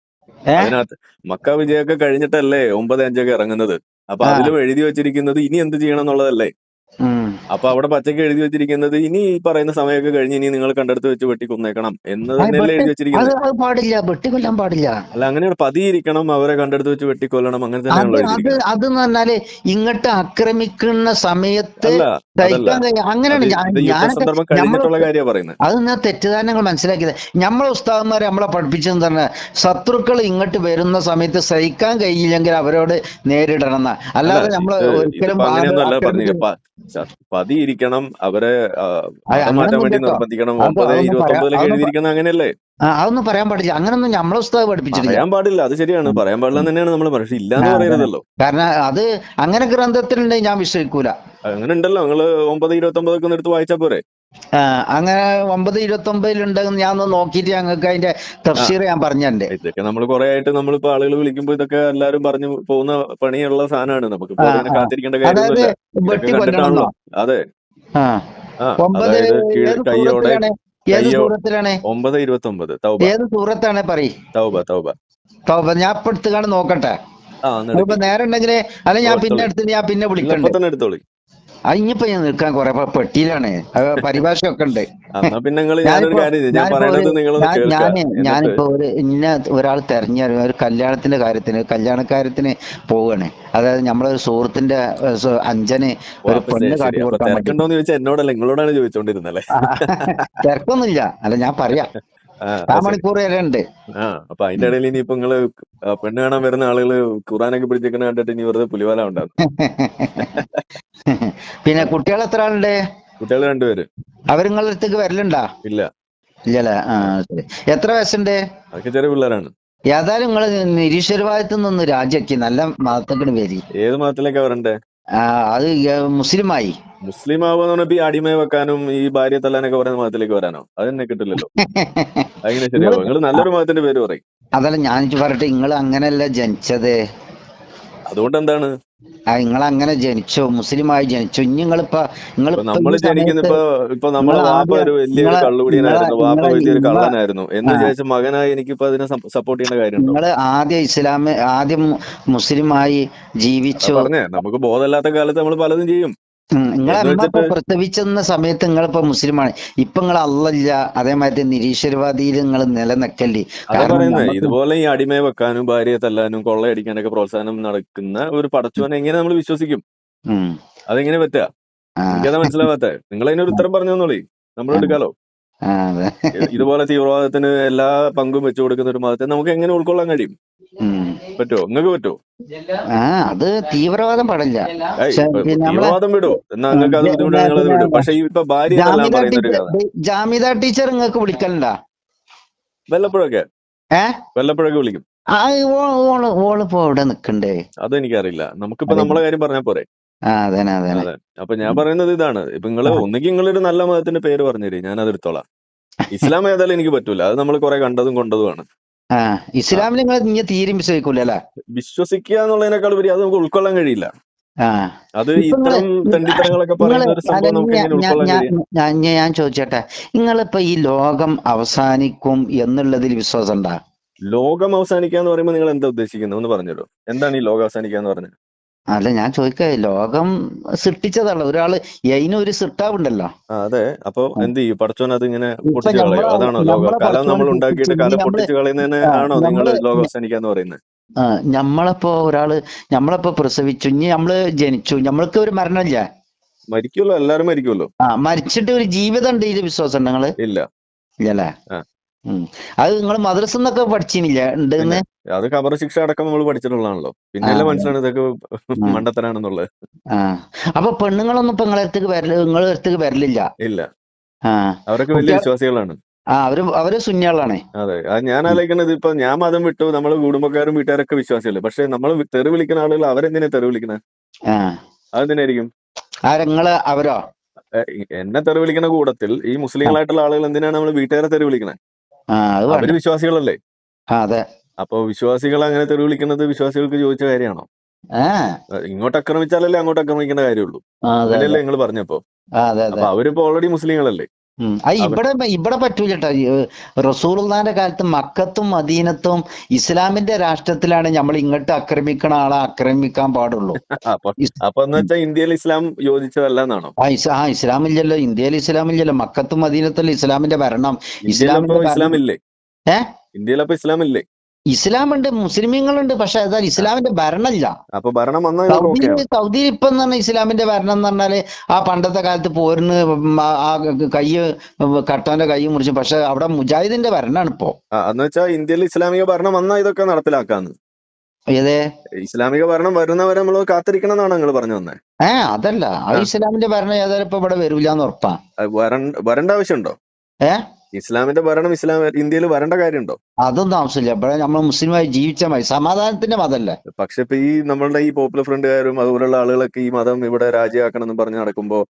അതിനകത്ത് മക്ക വിജയൊക്കെ കഴിഞ്ഞിട്ടല്ലേ ഒമ്പത് അഞ്ചൊക്കെ ഇറങ്ങുന്നത്? അപ്പൊ അതിലും എഴുതി വെച്ചിരിക്കുന്നത് ഇനി എന്ത് ചെയ്യണം എന്നുള്ളതല്ലേ. അപ്പൊ അവിടെ പച്ചക്ക് എഴുതി വെച്ചിരിക്കുന്നത് ഇനി ഈ പറയുന്ന സമയമൊക്കെ കഴിഞ്ഞ് ഇനി നിങ്ങൾ കണ്ടെടുത്ത് വെച്ച് വെട്ടി കൊന്നേക്കണം എന്ന് തന്നെയല്ലേ എഴുതി അത് വെച്ചിരിക്കുന്നത്. അത് പാടില്ല വെട്ടിക്കൊല്ലാൻ പാടില്ല. അല്ല അങ്ങനെയാണ് പതിയിരിക്കണം അവരെ കണ്ടെടുത്ത് വെച്ച് വെട്ടിക്കൊല്ലണം അങ്ങനെ അത് തന്നെയാണല്ലോ അത് എഴുതിയിരിക്കുന്നത് അതെന്ന് പറഞ്ഞാൽ ഇങ്ങോട്ട് ആക്രമിക്കുന്ന സമയത്ത് അല്ല അതല്ല. സഹിക്കാൻ കഴിയും അങ്ങനെയാണ് അത് ഞാൻ- ഇത് ഞാനൊക്കെ യുദ്ധസന്ദർഭം നമ്മൾ കഴിഞ്ഞിട്ടുള്ള കാര്യമാണ് പറയുന്നത്. അത് ഞാൻ തെറ്റിദ്ധാരണകൾ മനസ്സിലാക്കിയത്. നമ്മളെ ഉസ്താദന്മാരെ നമ്മളെ പഠിപ്പിച്ചെന്ന് പറഞ്ഞാൽ ശത്രുക്കൾ ഇങ്ങോട്ട് വരുന്ന സമയത്ത് സഹിക്കാൻ കഴിയില്ലെങ്കിൽ അവരോട് നേരിടണം എന്നാ. അല്ല അല്ലാതെ നമ്മൾ ഇത് ഒരിക്കലും ഇതിപ്പോ ആക്രമിച്ച് പതിയിരിക്കണം. അവരെ മാറ്റാൻ വേണ്ടി നിർബന്ധിക്കണം. ഒമ്പത് ഇരുപത്തി ഒമ്പതിലൊക്കെ അതൊന്നും എഴുതിയിരിക്കുന്നത് അങ്ങനെയല്ലേ? അതൊന്നും പറയാൻ പാടില്ല. അങ്ങനൊന്നും നമ്മളെ ഉസ്താദ് പഠിപ്പിച്ചിട്ടില്ല. പറയാൻ പാടില്ല. അത് ശരിയാണ്. പറയാൻ പാടില്ല തന്നെയാണ് നമ്മൾ പക്ഷെ ഇല്ലാന്ന് പറയുന്നതല്ലോ പറയരുതല്ലോ. കാരണം അത് അങ്ങനെ ഗ്രന്ഥത്തിലുണ്ടെങ്കിൽ ഞാൻ വിശ്വസിക്കൂല. അങ്ങനെ ഉണ്ടല്ലോ. നിങ്ങൾ ഒമ്പത് ഇരുപത്തി ഒമ്പതൊക്കെ എടുത്ത് വായിച്ചാ പോരെ. അങ്ങനെ ഒമ്പത് ഇരുപത്തി ഒമ്പതിലുണ്ടെന്ന് ഞാൻ ഒന്ന് നോക്കിയിട്ട് ഞങ്ങൾക്ക് അതിന്റെ തഫ്സീർ ഞാൻ പറഞ്ഞിട്ടുണ്ട്. ഇതൊക്കെ നമ്മൾ കുറെ ആയിട്ട് നമ്മളിപ്പോ ആളുകൾ വിളിക്കുമ്പോ ഇതൊക്കെ എല്ലാരും പറഞ്ഞു പോകുന്ന പണിയുള്ള സാധനമാണ്. നമുക്ക് കാത്തിരിക്കേണ്ട കാര്യമൊന്നുമില്ല. അതെ. ഒമ്പത് ഏത് ഒമ്പത് ഇരുപത്തി ഒമ്പത് തൗബ. ഏത് സൂറത്താണ് പറയ്? തൗബ തൗബ. തൗബ ഞാൻ ഇപ്പൊ എടുത്തുകാണ് നോക്കട്ടെ. നേരം ഉണ്ടെങ്കിൽ അല്ല ഞാൻ പിന്നെ. എടുത്തിട്ട് ഞാൻ പിന്നെ വിളിക്കണ്ട്. എടുത്തോളി ഇനിയിപ്പോ ഞാൻ നിൽക്കാൻ കുറെ പെട്ടിയിലാണ്. പരിഭാഷ പരിഭാഷയൊക്കെ ഉണ്ട് ഞാൻ ഞാനിപ്പോ ഒരു ഇന്ന ഒരാൾ തെരഞ്ഞ ഒരു കല്യാണത്തിന്റെ കാര്യത്തിന് കല്യാണക്കാര്യത്തിന് പോവാണ്. അതായത് നമ്മളൊരു സുഹൃത്തിന്റെ അഞ്ചന് ഒരു പെണ്ണ് കാട്ടി കൊടുക്കാൻ പറ്റും എന്നോടല്ല നിങ്ങളോടാണ് ചോദിച്ചോണ്ടിരുന്നല്ലേ തിരക്കൊന്നുമില്ല. അല്ല ഞാൻ പറയാം. ആ ആ അപ്പൊ അതിന്റെ ഇടയിൽ ഇനി ഇപ്പൊ നിങ്ങൾ പെണ്ണ് കാണാൻ വരുന്ന ആളുകൾ ഖുറാനൊക്കെ പിടിച്ചിരിക്കണ കണ്ടിട്ട് ഇനി വെറുതെ പുലിവാല ഉണ്ടാകും പിന്നെ കുട്ടികൾ എത്ര ആളുണ്ട്? കുട്ടികൾ രണ്ടുപേര്. അവർ നിങ്ങളുടെ അടുത്തേക്ക് വരലുണ്ടാ? ഇല്ല. ഇല്ലല്ലേ? ആ ശരി. എത്ര വയസ്സുണ്ട്? അതൊക്കെ ചെറിയ പിള്ളേരാണ്. ഏതായാലും നിങ്ങൾ നിരീശ്വരവാദത്തിൽ നിന്ന് രാജിയാക്കി. നല്ല മതത്തിക്കട് വരി ഏത് മതത്തിലേക്കാ വരണ്ടേ? അത് മുസ്ലിമായി. മുസ്ലിം ആവുക പറഞ്ഞപ്പോ ഈ അടിമയെ വെക്കാനും ഈ ഭാര്യ തല്ലാനൊക്കെ പറയുന്ന മതത്തിലേക്ക് വരാനോ? അതെന്നെ കിട്ടില്ലല്ലോ. അങ്ങനെ ശരിയാവും? നിങ്ങൾ നല്ലൊരു മതത്തിന്റെ പേര് പറയും. അതല്ല ഞാൻ പറഞ്ഞിട്ട് പറയട്ടെ നിങ്ങൾ അങ്ങനെയല്ല ജനിച്ചത്. അതുകൊണ്ട് എന്താണ് ആ നിങ്ങൾ അങ്ങനെ ജനിച്ചു മുസ്ലിമായി ജനിച്ചു നിങ്ങളിപ്പോ നമ്മൾ ജനിക്കുന്നിപ്പോ ഇപ്പൊ നമ്മളെ വാപ്പ ഒരു വലിയൊരു വാപ്പ വലിയൊരു നിങ്ങളെ കള്ളനായിരുന്നു. എന്ന് ആ. വിചാരിച്ച് മകനായി എനിക്കിപ്പോ അതിനെ സപ്പോർട്ട് ചെയ്യേണ്ട കാര്യമുണ്ടോ? നിങ്ങൾ ആദ്യം ഇസ്ലാം ആദ്യം മുസ്ലിമായി ജീവിച്ചോ? പറഞ്ഞേ നമുക്ക് ബോധമില്ലാത്ത കാലത്ത് നമ്മൾ പലതും ചെയ്യും. നിങ്ങളെ അമ്മ ഇപ്പൊ പ്രസവിച്ചെന്ന സമയത്ത് നിങ്ങളിപ്പോ മുസ്ലിമാണ്. ഇപ്പൊ നിങ്ങൾ അല്ലല്ല അതേമാതിരി നിരീശ്വരവാദിയിൽ നിങ്ങൾ നിലനിൽക്കല്ലേ ഇതുപോലെ ഈ അടിമയെ വെക്കാനും ഭാര്യയെ തല്ലാനും കൊള്ളയടിക്കാനൊക്കെ പ്രോത്സാഹനം നടക്കുന്ന ഒരു പടച്ചവനെ എങ്ങനെ നമ്മൾ വിശ്വസിക്കും? അതെങ്ങനെ പറ്റുക എനിക്കതാ മനസ്സിലാവാത്ത. നിങ്ങൾ അതിനൊരു ഉത്തരം പറഞ്ഞു തന്നോളി. നമ്മൾ എടുക്കാലോ? ഇതുപോലെ തീവ്രവാദത്തിന് എല്ലാ പങ്കും വെച്ചു കൊടുക്കുന്ന ഒരു മതത്തെ നമുക്ക് എങ്ങനെ ഉൾക്കൊള്ളാൻ കഴിയും. പറ്റുമോ നിങ്ങൾക്ക് പറ്റുമോ ആ അത് തീവ്രവാദം പാടില്ല. ഇപ്പൊ തീവ്രവാദം വിടൂ. എന്നാ നിങ്ങൾക്ക് അത് ബുദ്ധിമുട്ടാണ് പിന്നെ വിടും. പക്ഷെ ഇപ്പൊ ഭാര്യ തല്ലാൻ പറയുന്ന ഒരു ടീച്ചർ കഥ. ജാമിദ ടീച്ചർ നിങ്ങൾക്ക് വിളിക്കലുണ്ടാ? വല്ലപ്പോഴൊക്കെ? ഏ? വല്ലപ്പോഴൊക്കെ വിളിക്കും. ആ ഓ- ഓൾ ഓളിപ്പോ അവിടെ നിക്കണ്ടേ. അതെനിക്കറിയില്ല. നമുക്കിപ്പോ നമ്മളെ കാര്യം പറഞ്ഞാ പോരെ. അതന്നെ അതന്നെ. അതെ. അപ്പൊ ഞാൻ പറയുന്നത് ഇതാണ്. ഇപ്പൊ നിങ്ങൾ ഒന്നുകിൽ നിങ്ങളൊരു നല്ല മതത്തിന്റെ പേര് പറഞ്ഞു തരും. ഞാൻ അത് എടുത്തോളാം. ഇസ്ലാം ഏതായാലും എനിക്ക് പറ്റൂല. അത് നമ്മൾ കുറെ കണ്ടതും കൊണ്ടതുമാണ് ഇസ്ലാമിൽ നിങ്ങൾ നീ തീരും വിശ്വസിക്കൂല അല്ലേ? വിശ്വസിക്കുക എന്നുള്ളതിനേക്കാൾ ഉപരി അത് നമുക്ക് ഉൾക്കൊള്ളാൻ കഴിയില്ല. ആ. അത് ഇത്തരം തെണ്ടിത്തരങ്ങളൊക്കെ ഞാൻ ചോദിച്ചോട്ടെ. നിങ്ങളിപ്പോ ഈ ലോകം അവസാനിക്കും എന്നുള്ളതിൽ വിശ്വാസം ഉണ്ടാ ലോകം അവസാനിക്കുക എന്ന് പറയുമ്പോൾ നിങ്ങൾ എന്താ ഉദ്ദേശിക്കുന്നത്? ഒന്ന് പറഞ്ഞല്ലോ എന്താണ് ഈ ലോകം അവസാനിക്കുക എന്ന് പറഞ്ഞത്? അല്ല ഞാൻ ചോദിക്ക ലോകം സൃഷ്ടിച്ചതല്ല ഒരാൾ അതിനൊരു സൃഷ്ടാവുണ്ടല്ലോ. അതെ. അപ്പൊ. എന്ത് ചെയ്യും? പടച്ചോൻ അത് ഇങ്ങനെ പൊട്ടിച്ചു നമ്മളെ കളയോ. അതാണോ ലോകം? നമ്മളെ കലം പടച്ചോനെ നമ്മൾ ഉണ്ടാക്കിയിട്ട് കലം പൊട്ടിച്ചു കളയുന്നതിനെ ആ, ആണോ നിങ്ങൾ നമ്മൾ ലോകം അവസാനിക്കുക പറയുന്നത്? ആ, ഞമ്മളിപ്പോ ഒരാൾ ഞമ്മളിപ്പോ പ്രസവിച്ചു. ഇനി നമ്മൾ ജനിച്ചു. നമ്മൾക്ക് ഒരു മരണമില്ല. മരിക്കുമല്ലോ? എല്ലാരും മരിക്കുമല്ലോ? ആ മരിച്ചിട്ട് ഒരു ജീവിതം ഉണ്ട് ഇതിൽ വിശ്വാസം ഉണ്ട് നിങ്ങൾ? ഇല്ല. ഇല്ലല്ലേ? അത് നിങ്ങൾ മദ്രസ എന്നൊക്കെ പഠിച്ചിനില്ല ഉണ്ടെന്ന്? അത് ഖബർ ശിക്ഷ അടക്കം നമ്മൾ പഠിച്ചിട്ടുള്ളതാണല്ലോ. പിന്നെ പിന്നെയല്ലേ മനസ്സിലാണ് ഇതൊക്കെ മണ്ടത്തരാണെന്നുള്ളത്. അപ്പൊ പെണ്ണുങ്ങളൊന്നും ഇപ്പൊ നിങ്ങളെ അടുത്തേക്ക് വരൽ നിങ്ങളെ അടുത്തേക്ക് വരലില്ല? ഇല്ല. അവരൊക്കെ വലിയ വിശ്വാസികളാണ്. ആ അവർ അവർ അതെ. അത് ഞാൻ ആലോചിക്കുന്നത് ഇപ്പൊ ഞാൻ മതം വിട്ടു നമ്മൾ കുടുംബക്കാരും വീട്ടുകാരൊക്കെ വിശ്വാസികൾ പക്ഷെ നമ്മൾ തെറി വിളിക്കുന്ന ആളുകൾ അവരെന്തിനാ തെറി വിളിക്കണേ? അതെന്തിനായിരിക്കും? ആരങ്ങൾ അവരോ? എന്നെ തെറി വിളിക്കുന്ന കൂടത്തിൽ ഈ മുസ്ലിങ്ങളായിട്ടുള്ള ആളുകൾ എന്തിനാണ് നമ്മൾ വീട്ടുകാരെ തെറി വിളിക്കണേ? അവർ വിശ്വാസികളല്ലേ? അതെ. അപ്പൊ വിശ്വാസികൾ അങ്ങനെ തെറി വിളിക്കുന്നത് വിശ്വാസികൾക്ക് ചോദിച്ച കാര്യമാണോ? ഇങ്ങോട്ട് ആക്രമിച്ചാലല്ലേ അങ്ങോട്ട് ആക്രമിക്കേണ്ട കാര്യമുള്ളൂ. ആ അതെ അതെ. അങ്ങനെയല്ലേ നിങ്ങൾ പറഞ്ഞപ്പോ അപ്പൊ അവരിപ്പോ ഓൾറെഡി മുസ്ലിങ്ങളല്ലേ. ഇവിടെ ഇവിടെ പറ്റൂല കേട്ടോ റസൂലുള്ളാന്റെ കാലത്ത് മക്കത്തും മദീനത്തും ഇസ്ലാമിന്റെ രാഷ്ട്രത്തിലാണ് നമ്മൾ ഇങ്ങോട്ട് ആക്രമിക്കണ ആളെ ആക്രമിക്കാൻ പാടുള്ളൂ. അപ്പൊ ഇസ്- അപ്പൊ എന്ന് വെച്ചാൽ ഇന്ത്യയിൽ ഇസ്ലാം യോജിച്ചതല്ല എന്നാണോ ആ ഇസ് ആ ഇസ്ലാമില്ലല്ലോ ഇന്ത്യയിൽ ഇസ്ലാമില്ലല്ലോ മക്കത്തും മദീനത്തും ഇസ്ലാമിന്റെ ഭരണം ഇസ്ലാമിന്റെ ഇസ്ലാം ഭരണം ഇല്ലേ? ഏ? ഇന്ത്യയിലപ്പോ ഇസ്ലാം ഇല്ലേ? ഇസ്ലാമുണ്ട് മുസ്ലിമീങ്ങളുണ്ട് പക്ഷെ അതാ ഇസ്ലാമിന്റെ ഭരണമില്ല. അപ്പൊ ഭരണം സൗദിയിൽ ഇപ്പം എന്ന് പറഞ്ഞാൽ ഇസ്ലാമിന്റെ ഭരണം എന്ന് പറഞ്ഞാൽ ആ പണ്ടത്തെ കാലത്ത് പോരിന് ആ കൈ കട്ടോന്റെ കൈ മുറിച്ചു പക്ഷെ അവിടെ മുജാഹിദിന്റെ ഭരണമാണ് ഇപ്പോ. എന്ന് വെച്ചാൽ ഇന്ത്യയിൽ ഇസ്ലാമിക ഭരണം വന്നാൽ ഇതൊക്കെ നടപ്പിലാക്കാന്ന്. ഏതേ? ഇസ്ലാമിക ഭരണം വരുന്നവരെ നമ്മൾ കാത്തിരിക്കണം എന്നാണ് നിങ്ങൾ പറഞ്ഞു തന്നെ ഏ അതല്ല. ആ ഇസ്ലാമിന്റെ ഭരണം ഏതായാലും ഇപ്പൊ ഇവിടെ വരൂലെന്ന് ഉറപ്പാ. വരണ്ട ആവശ്യമുണ്ടോ? ഏ? ഇസ്ലാമിന്റെ ഭരണം ഇസ്ലാം ഇന്ത്യയിൽ വരേണ്ട കാര്യമുണ്ടോ? അതൊന്നും ആവശ്യമില്ല. ഇവിടെ നമ്മൾ മുസ്ലിമായി ജീവിച്ച മതി. സമാധാനത്തിന്റെ മതല്ലേ. പക്ഷെ ഇപ്പൊ ഈ നമ്മളുടെ ഈ പോപ്പുലർ ഫ്രണ്ടുകാരും അതുപോലുള്ള ആളുകളൊക്കെ ഈ മതം ഇവിടെ രാജ്യമാക്കണം എന്ന് പറഞ്ഞ് നടക്കുമ്പോ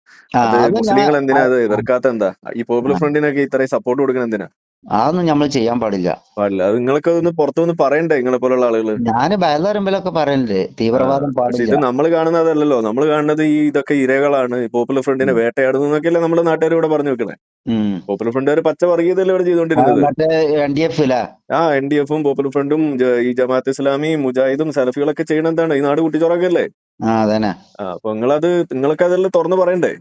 മുസ്ലിങ്ങൾ എന്തിനാ അത് എതിർക്കാത്ത എന്താ? ഈ പോപ്പുലർ ഫ്രണ്ടിനൊക്കെ ഇത്രയും സപ്പോർട്ട് കൊടുക്കുന്ന എന്തിനാ? അതൊന്നും നമ്മൾ ചെയ്യാൻ പാടില്ല. പാടില്ല. അത് ഒന്ന് അതൊന്ന് പുറത്തുനിന്ന് പറയണ്ടേ നിങ്ങളെ പോലുള്ള ആളുകൾ ഞാൻ ബയലറുമ്പിലൊക്കെ പറയണ്ടേ തീവ്രവാദം പാടില്ല ഇത് പാടില്ല. നമ്മൾ കാണുന്നതല്ലല്ലോ നമ്മൾ കാണുന്നത് ഈ ഇതൊക്കെ ഇരകളാണ്. പോപ്പുലർ ഫ്രണ്ടിനെ വേട്ടയാടുന്നു എന്നൊക്കെയല്ലേ നമ്മുടെ നാട്ടുകാർ ഇവിടെ പറഞ്ഞു വെക്കണേ. ഉം. പോപ്പുലർ ഫ്രണ്ട് ഒരു പച്ച വർഗീയതല്ലേ ഇവിടെ ആ, ചെയ്തുകൊണ്ടിരുന്നത് മറ്റേ എൻ ഡി എഫ് ഇല്ലേ ആ എൻ ഡി എഫും പോപ്പുലർ ഫ്രണ്ടും ജ- ഈ ജമാഅത്ത് ഇസ്ലാമി മുജാഹിദും സലഫികളൊക്കെ ചെയ്യണ എന്താണ്? ഈ നാട് കുട്ടിച്ചോറൊക്കെയല്ലേ ആ അതന്നെ. ആ അപ്പൊ നിങ്ങളത് നിങ്ങൾക്ക് അതെല്ലാം തുറന്നു പറയണ്ടേ?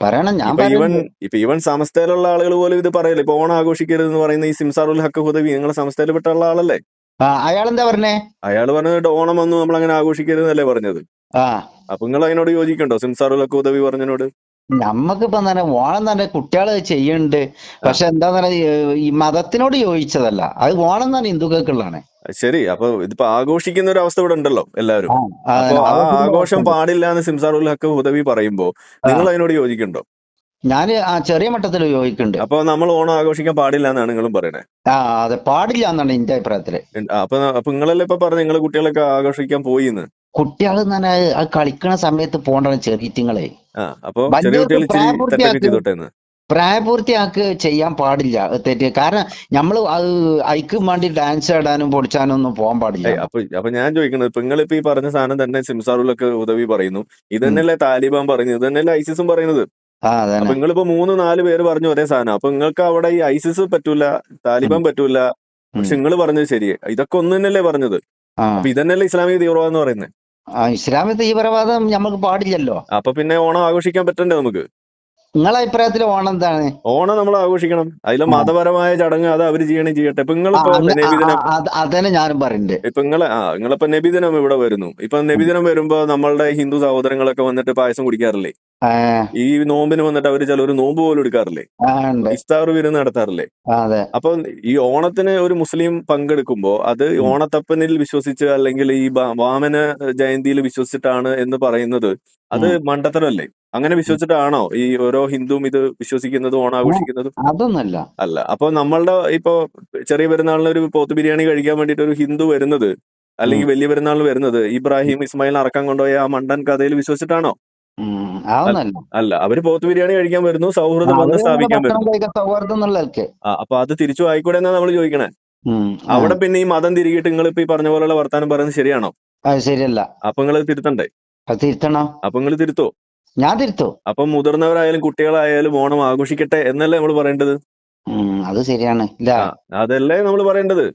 പറയണം ഞാൻ ഇപ്പൊ ഈവൻ ഇപ്പൊ ഈവൻ സമസ്തയിലുള്ള ആളുകൾ പോലും ഇത് പറയല്ലേ? ഇപ്പൊ ഓണം ആഘോഷിക്കരുത് എന്ന് പറയുന്ന ഈ സിംസാറുൽ ഹക്ക് ഹുദവി നിങ്ങളെ സമസ്തയിൽ പെട്ടുള്ള ആളല്ലേ? ആ അയാൾ എന്താ പറഞ്ഞേ? അയാൾ പറഞ്ഞത് ഓണം ഒന്നും നമ്മൾ അങ്ങനെ ആഘോഷിക്കരുതെന്നല്ലേ പറഞ്ഞത്? ആ. അപ്പൊ നിങ്ങൾ അതിനോട് യോജിക്കണ്ടോ? സിംസാറുൽ ഹക്ക് ഹുദവി പറഞ്ഞതിനോട്? നമ്മക്കിപ്പോ തന്നെ ഓണം തന്നെ കുട്ടികൾ ചെയ്യണ്ട്. പക്ഷെ എന്താന്ന് പറഞ്ഞാ ഈ മതത്തിനോട് യോജിച്ചതല്ല. അത് ഓണം തന്നെ ഹിന്ദുക്കൾക്കുള്ളതാണ്. ശരി. അപ്പൊ ഇതിപ്പോ ആഘോഷിക്കുന്ന ഒരു അവസ്ഥ ഇവിടെ ഉണ്ടല്ലോ എല്ലാവരും. ആ, ആ, അപ്പൊ ആ ആഘോഷം പാടില്ല എന്ന് സിംസാറുൽ ഹക്ക് ഉദവി പറയുമ്പോ നിങ്ങൾ അതിനോട് യോജിക്കണ്ടോ ഞാൻ ആ ചെറിയ മട്ടത്തിൽ യോജിക്കുന്നുണ്ട്. അപ്പൊ നമ്മൾ ഓണം ആഘോഷിക്കാൻ പാടില്ല എന്നാണ് നിങ്ങളും പറയണേ? ആ അതെ പാടില്ല എന്നാണ് എന്റെ അഭിപ്രായത്തിൽ. അപ്പൊ അപ്പൊ നിങ്ങളല്ലേ ഇപ്പൊ പറഞ്ഞു നിങ്ങളെ കുട്ടികളൊക്കെ ആഘോഷിക്കാൻ പോയി എന്ന് കുട്ടികൾ തന്നെ അത് കളിക്കണ സമയത്ത് പോണ്ടാണ് ചെറിയറ്റിങ്ങളെ. ആ പ്രായപൂർത്തിയാക്കി ചെയ്യാൻ പാടില്ല. തെറ്റ് കാരണം നമ്മൾ അത് ഐക്കും വേണ്ടി ഡാൻസ് ആടാനും പൊടിച്ചാനും ഒന്നും പോകാൻ പാടില്ല. അപ്പൊ അപ്പൊ ഞാൻ ചോദിക്കുന്നത് ഇപ്പൊ നിങ്ങൾ ഇപ്പൊ ഈ പറഞ്ഞ സാധനം തന്നെ സിംസാറുകളൊക്കെ ഉദവി പറയുന്നു. ഇത് തന്നെയല്ലേ താലിബാൻ പറയുന്നത്? ഇത് തന്നെയല്ലേ ഐസിസും പറയുന്നത്? ആ അപ്പൊ നിങ്ങളിപ്പോ മൂന്ന് നാല് പേര് പറഞ്ഞു ഒരേ സാധനം. അപ്പൊ നിങ്ങൾക്ക് അവിടെ ഈ ഐസിസ് പറ്റൂല താലിബാൻ പറ്റൂല. പക്ഷെ നിങ്ങൾ പറഞ്ഞത് ശരി ഇതൊക്കെ ഒന്ന് തന്നെയല്ലേ പറഞ്ഞത്? ആ. അപ്പൊ ഇതന്നെയല്ലേ ഇസ്ലാമിക തീവ്രവാദം എന്ന് പറയുന്നത് ആ ഇസ്ലാമിക തീവ്രവാദം നമുക്ക് പാടില്ലല്ലോ. അപ്പൊ പിന്നെ ഓണം ആഘോഷിക്കാൻ പറ്റണ്ടേ നമുക്ക്? നിങ്ങളെ അഭിപ്രായത്തിൽ ഓണം എന്താണ് ഓണം നമ്മൾ ആഘോഷിക്കണം. അതിലെ. മതപരമായ ചടങ്ങ് അത് അവർ ചെയ്യണേ ചെയ്യട്ടെ. ഇപ്പൊ നിങ്ങൾ നിങ്ങളിപ്പോ നബിദിനം അതന്നെ ഞാനും പറയുന്നുണ്ട് ഇപ്പൊ നിങ്ങളെ ആ നിങ്ങളിപ്പോ നബിദിനം ഇവിടെ വരുന്നു. ഇപ്പൊ നബിദിനം വരുമ്പോ നമ്മളുടെ ഹിന്ദു സഹോദരങ്ങളൊക്കെ വന്നിട്ട് പായസം കുടിക്കാറില്ലേ? ഈ നോമ്പിന് വന്നിട്ട് അവർ ഒരു നോമ്പ് പോലും എടുക്കാറില്ലേ? ഇഫ്താർ വിരുന്ന് നടത്താറില്ലേ? അപ്പൊ ഈ ഓണത്തിന് ഒരു മുസ്ലിം പങ്കെടുക്കുമ്പോ അത് ഓണത്തപ്പനിൽ വിശ്വസിച്ച് അല്ലെങ്കിൽ ഈ വാമന ജയന്തിയിൽ വിശ്വസിച്ചിട്ടാണ് എന്ന് പറയുന്നത്. അത്. മണ്ടത്തരമല്ലേ അങ്ങനെ വിശ്വസിച്ചിട്ടാണോ ഈ ഓരോ ഹിന്ദുവും ഇത് വിശ്വസിക്കുന്നതും ഓണം ആഘോഷിക്കുന്നതും അതൊന്നല്ല. അല്ല അപ്പൊ നമ്മളുടെ ഇപ്പൊ ചെറിയ പെരുന്നാളിന് ഒരു പോത്ത് ബിരിയാണി കഴിക്കാൻ വേണ്ടിട്ട് ഒരു ഹിന്ദു വരുന്നത് അല്ലെങ്കിൽ വലിയ പെരുന്നാളിന് വരുന്നത് ഇബ്രാഹിം ഇസ്മായിൽ അറക്കാൻ കൊണ്ടുപോയ ആ മണ്ടൻ കഥയിൽ വിശ്വസിച്ചിട്ടാണോ? അല്ല അവർ പോത്ത് ബിരിയാണി കഴിക്കാൻ വരുന്നു സൗഹൃദം വന്ന് ബന്ധം സ്ഥാപിക്കാൻ വരുന്നു. അപ്പൊ അത് തിരിച്ചു ആയിക്കൂടെ എന്നാ നമ്മൾ ചോദിക്കണേ? അവിടെ പിന്നെ ഈ മതം തിരികിട്ട് നിങ്ങൾ ഇപ്പൊ ഈ പറഞ്ഞ പോലെയുള്ള വർത്താനം പറയുന്നത് ശരിയാണോ? ശരിയല്ല. അപ്പൊ നിങ്ങൾ തിരുത്തണ്ടേ? തിരുത്തണം? അപ്പൊ നിങ്ങൾ തിരുത്തോ? ഞാൻ തിരുത്തു. അപ്പൊ മുതിർന്നവരായാലും കുട്ടികളായാലും ഓണം ആഘോഷിക്കട്ടെ എന്നല്ലേ നമ്മൾ പറയേണ്ടത്? അത് ശരിയാണ്. ഇല്ല. അതല്ലേ നമ്മൾ പറയേണ്ടത്?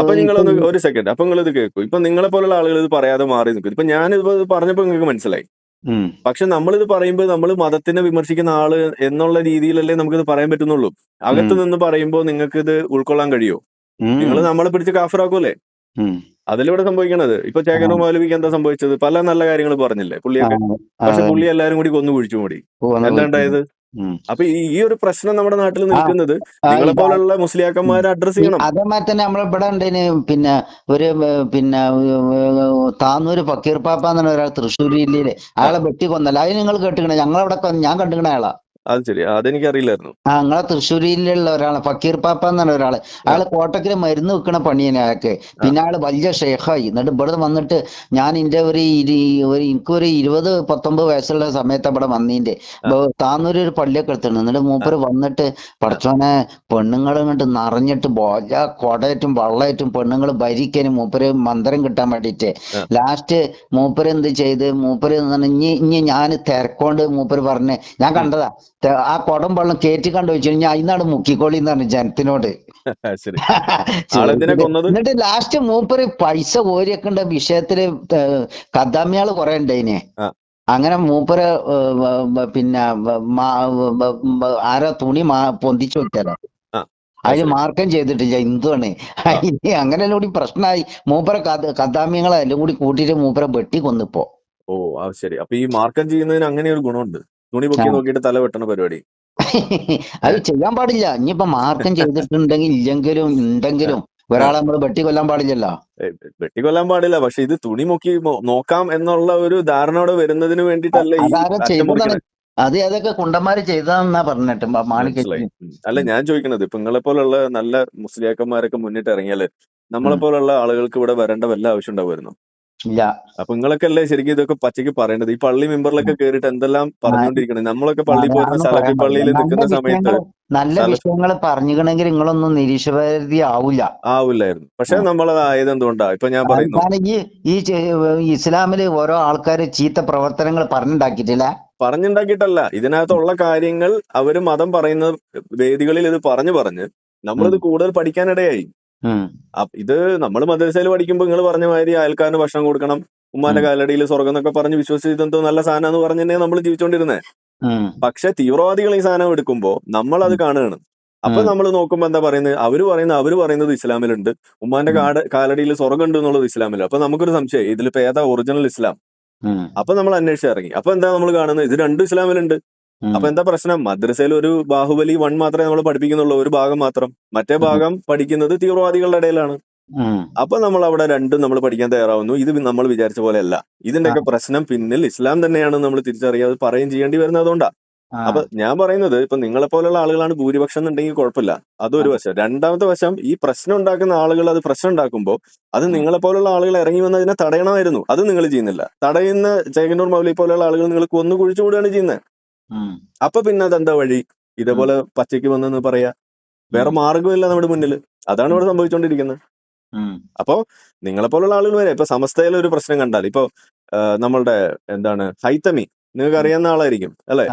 അപ്പൊ നിങ്ങൾ നിങ്ങളൊന്ന് ഒരു സെക്കൻഡ് അപ്പൊ നിങ്ങൾ ഇത് കേൾക്കൂ. ഇപ്പൊ നിങ്ങളെ പോലുള്ള ആളുകൾ ഇത് പറയാതെ മാറി നിൽക്കും ഇപ്പൊ ഞാൻ ഇത് പറഞ്ഞപ്പോ നിങ്ങൾക്ക് മനസ്സിലായി. പക്ഷെ നമ്മളിത് പറയുമ്പോൾ നമ്മൾ മതത്തിനെ വിമർശിക്കുന്ന ആൾ എന്നുള്ള രീതിയിലല്ലേ നമുക്കിത് പറയാൻ പറ്റുന്നുള്ളൂ. അകത്ത് നിന്ന് പറയുമ്പോൾ നിങ്ങൾക്ക് ഇത് ഉൾക്കൊള്ളാൻ കഴിയോ? നിങ്ങൾ നമ്മളെ പിടിച്ച് കാഫറാക്കൂലേ? അതിലൂടെ സംഭവിക്കണത്. ഇപ്പൊ ചേക്കനോ മൗലവിക്ക് എന്താ സംഭവിച്ചത്? പല നല്ല കാര്യങ്ങൾ പറഞ്ഞില്ലേ? പുള്ളിയൊക്കെ പക്ഷെ പുള്ളി എല്ലാരും കൂടി കൊന്നു കുഴിച്ചു മൂടി. എന്താണ്ടായത് അപ്പൊ ഈ ഒരു പ്രശ്നം നമ്മുടെ നാട്ടിൽ നിൽക്കുന്നത് നിങ്ങളെ പോലുള്ള മുസ്ലിയാക്കന്മാരെ അഡ്രസ് ചെയ്യണം. അതേമാതിരി തന്നെ നമ്മളിവിടെ ഉണ്ടേന് പിന്നെ ഒരു പിന്നെ താന്നൂര് ഫക്കീർ പാപ്പ എന്ന് ഒരാൾ തൃശ്ശൂർ ജില്ലയിൽ അയാളെ വെട്ടി കൊന്നല്ല? അത് നിങ്ങൾ കേട്ടിക്കണേ ഞങ്ങളവിടെ ഞാൻ കണ്ടിക്കണ അയാളാ. അത് ശരി. അതെനിക്ക് അറിയില്ലായിരുന്നു ആ നിങ്ങളെ തൃശ്ശൂരിലുള്ള ഒരാൾ ഫക്കീർ പാപ്പ എന്ന് പറഞ്ഞ ഒരാൾ അയാൾ കോട്ടക്കിൽ മരുന്ന് വെക്കണ പണിയനെ അയാൾക്ക്. പിന്നെ ആൾ വലിയ ഷെയ്ഖായി. എന്നിട്ട് ഇവിടെ വന്നിട്ട് ഞാൻ എന്റെ ഒരു ഒരു എനിക്കൊരു ഇരുപത് പത്തൊമ്പത് വയസ്സുള്ള സമയത്ത് ഇവിടെ വന്നീന്റെ. താന്നൂര് ഒരു പള്ളിയൊക്കെ എടുത്തിട്ടുണ്ട്. എന്നിട്ട് മൂപ്പര് വന്നിട്ട് പഠിച്ചോനെ പെണ്ണുങ്ങൾ ഇങ്ങോട്ട് നിറഞ്ഞിട്ട് ബോജ കൊടയറ്റും വള്ളയറ്റും പെണ്ണുങ്ങൾ ഭരിക്കാനും മൂപ്പര് മന്ത്രം കിട്ടാൻ വേണ്ടിട്ട് ലാസ്റ്റ് മൂപ്പര് എന്ത് ചെയ്ത് മൂപ്പര് ഇനി ഇനി ഞാൻ തിരക്കൊണ്ട് മൂപ്പര് പറഞ്ഞ് ഞാൻ കണ്ടതാ. ആ കുടം വെള്ളം കയറ്റി കണ്ടു വെച്ചു. ഞാൻ അതിനാണ് മുക്കിക്കോളി എന്ന് പറഞ്ഞു ജനത്തിനോട്. എന്നിട്ട് ലാസ്റ്റ് മൂപ്പര് പൈസ കോരിയൊക്കെ വിഷയത്തിൽ ഏർ കദ്ദാമിയാൾ കുറെ ഉണ്ടായിനെ. അങ്ങനെ മൂപ്പര് പിന്നെ ആരോ തുണി പൊന്തിച്ചു വെച്ചാലോ. അതിന്. മാർക്കം ചെയ്തിട്ടില്ല എന്തുവാണ്? ഇനി അങ്ങനെ കൂടി പ്രശ്നമായി മൂപ്പര കഥ എല്ലാം കൂടി കൂട്ടിയിട്ട് മൂപ്പര വെട്ടി കൊന്നിപ്പോ ഓ ആ ശരി. അപ്പൊ ഈ മാർക്കം ചെയ്യുന്നതിന് അങ്ങനെ ഒരു ഗുണമുണ്ട്. തുണി പൊക്കി നോക്കിയിട്ട് തല വെട്ടണ പരിപാടി. അത് ചെയ്യാൻ പാടില്ല. ഇനിയിപ്പോ മാർക്കം ചെയ്തിട്ടുണ്ടെങ്കിൽ ഇല്ലെങ്കിലും ഉണ്ടെങ്കിലും ഒരാളെ നമ്മൾ വെട്ടി കൊല്ലാൻ പാടില്ലല്ലോ. വെട്ടി കൊല്ലാൻ പാടില്ല. പക്ഷെ ഇത് തുണി മുക്കി നോക്കാം എന്നുള്ള ഒരു ധാരണയോടെ വരുന്നതിന് വേണ്ടിട്ടല്ലേ അത് ഏതൊക്കെ കുണ്ടന്മാര് ചെയ്തതെന്നാ പറഞ്ഞിട്ട് മാളിക അല്ല ഞാൻ ചോദിക്കണത് ഇപ്പൊ നിങ്ങളെ പോലുള്ള നല്ല മുസ്ലിയാക്കന്മാരൊക്കെ മുന്നിട്ട് ഇറങ്ങിയാൽ നമ്മളെ പോലുള്ള ആളുകൾക്ക് ഇവിടെ വരേണ്ട വല്ല ആവശ്യം ഉണ്ടാവുമായിരുന്നു? അപ്പൊ നിങ്ങളൊക്കെ അല്ലേ ശരിക്കും ഇതൊക്കെ പച്ചയ്ക്ക് പറയേണ്ടത്? ഈ പള്ളി മെമ്പറിലൊക്കെ കേറിയിട്ട് എന്തെല്ലാം പറഞ്ഞുകൊണ്ടിരിക്കണം? നമ്മളൊക്കെ പള്ളി അതൊന്നും സലഫി പള്ളിയിൽ. നിൽക്കുന്ന സമയത്ത് നല്ല വിഷയങ്ങൾ പറഞ്ഞിക്കണമെങ്കിൽ നിങ്ങളൊന്നും നിരീക്ഷപരിധി ആവില്ല ആവില്ലായിരുന്നു പക്ഷെ നമ്മൾ നമ്മളത് ആയത് എന്തുകൊണ്ടാ ഇപ്പൊ ഞാൻ പറയുന്നു. ഈ ഈ ഇസ്ലാമിൽ ഓരോ ആൾക്കാര് ചീത്ത പ്രവർത്തനങ്ങൾ പറഞ്ഞുണ്ടാക്കിയിട്ടില്ല? പറഞ്ഞുണ്ടാക്കിയിട്ടല്ല. ഇതിനകത്തുള്ള കാര്യങ്ങൾ അവർ മതം പറയുന്ന വേദികളിൽ ഇത് പറഞ്ഞു പറഞ്ഞ് നമ്മളിത് കൂടുതൽ പഠിക്കാനിടയായി. ഇത് നമ്മൾ മദ്രസയിൽ പഠിക്കുമ്പോൾ നിങ്ങൾ പറഞ്ഞ മാതിരി അയൽക്കാരന് ഭക്ഷണം കൊടുക്കണം. ഉമ്മാന്റെ കാലടിയിൽ സ്വർഗം എന്നൊക്കെ പറഞ്ഞ് വിശ്വസിച്ച് നല്ല സാധനം എന്ന് പറഞ്ഞ് തന്നെ നമ്മൾ ജീവിച്ചോണ്ടിരുന്നേ. പക്ഷെ തീവ്രവാദികൾ ഈ സാധനം എടുക്കുമ്പോ നമ്മൾ അത് കാണുകയാണ്. അപ്പൊ നമ്മൾ നോക്കുമ്പോ എന്താ പറയുന്നത് അവർ പറയുന്ന അവർ പറയുന്നത് ഇസ്ലാമിലുണ്ട്. ഉമ്മാന്റെ കാട് കാലടിയിൽ സ്വർഗം ഉണ്ട് എന്നുള്ളത് ഇസ്ലാമിൽ അപ്പൊ നമുക്കൊരു സംശയം ഇതിലിപ്പോ ഏതാ ഒറിജിനൽ ഇസ്ലാം. അപ്പൊ നമ്മൾ അന്വേഷിച്ച് ഇറങ്ങി. അപ്പൊ എന്താ നമ്മൾ കാണുന്നത്? ഇത് രണ്ടും ഇസ്ലാമിലുണ്ട്. അപ്പൊ എന്താ പ്രശ്നം? മദ്രസയിൽ ഒരു ബാഹുബലി വൺ മാത്രമേ നമ്മൾ പഠിപ്പിക്കുന്നുള്ളൂ ഒരു ഭാഗം മാത്രം. മറ്റേ ഭാഗം പഠിക്കുന്നത് തീവ്രവാദികളുടെ ഇടയിലാണ്. അപ്പൊ നമ്മൾ അവിടെ രണ്ടും നമ്മൾ പഠിക്കാൻ തയ്യാറാവുന്നു. ഇത് നമ്മൾ വിചാരിച്ച പോലെ അല്ല ഇതിന്റെയൊക്കെ പ്രശ്നം പിന്നിൽ ഇസ്ലാം തന്നെയാണ് നമ്മൾ തിരിച്ചറിയാതെ പറയുകയും ചെയ്യേണ്ടി വരുന്നത് അതുകൊണ്ടാ. അപ്പൊ ഞാൻ പറയുന്നത് ഇപ്പൊ നിങ്ങളെ പോലെയുള്ള ആളുകളാണ് ഭൂരിപക്ഷം എന്നുണ്ടെങ്കിൽ കുഴപ്പമില്ല. അതൊരു വശം. രണ്ടാമത്തെ വശം ഈ പ്രശ്നം ഉണ്ടാക്കുന്ന ആളുകൾ അത് പ്രശ്നം ഉണ്ടാക്കുമ്പോൾ അത് നിങ്ങളെ പോലുള്ള ആളുകൾ ഇറങ്ങി വന്ന് അതിനെ തടയണമായിരുന്നു. അത് നിങ്ങൾ ചെയ്യുന്നില്ല. തടയുന്ന ചേകന്നൂർ മൗലി പോലെയുള്ള ആളുകൾ നിങ്ങൾ കൊന്നു കുഴിച്ചു കൂടുകയാണ് ചെയ്യുന്നത്. അപ്പൊ പിന്നെ അതെന്താ വഴി? ഇതേപോലെ പച്ചയ്ക്ക് വന്നെന്ന് പറയാ. വേറെ മാർഗമില്ല നമ്മുടെ മുന്നിൽ. അതാണ് ഇവിടെ സംഭവിച്ചുകൊണ്ടിരിക്കുന്നത്. അപ്പോ നിങ്ങളെ പോലുള്ള ആളുകൾ വരെ ഇപ്പൊ സമസ്തയിൽ ഒരു പ്രശ്നം കണ്ടാൽ ഇപ്പൊ നമ്മളുടെ എന്താണ് ഹൈത്തമി നിങ്ങൾക്ക് അറിയാവുന്ന ആളായിരിക്കും അല്ലെ?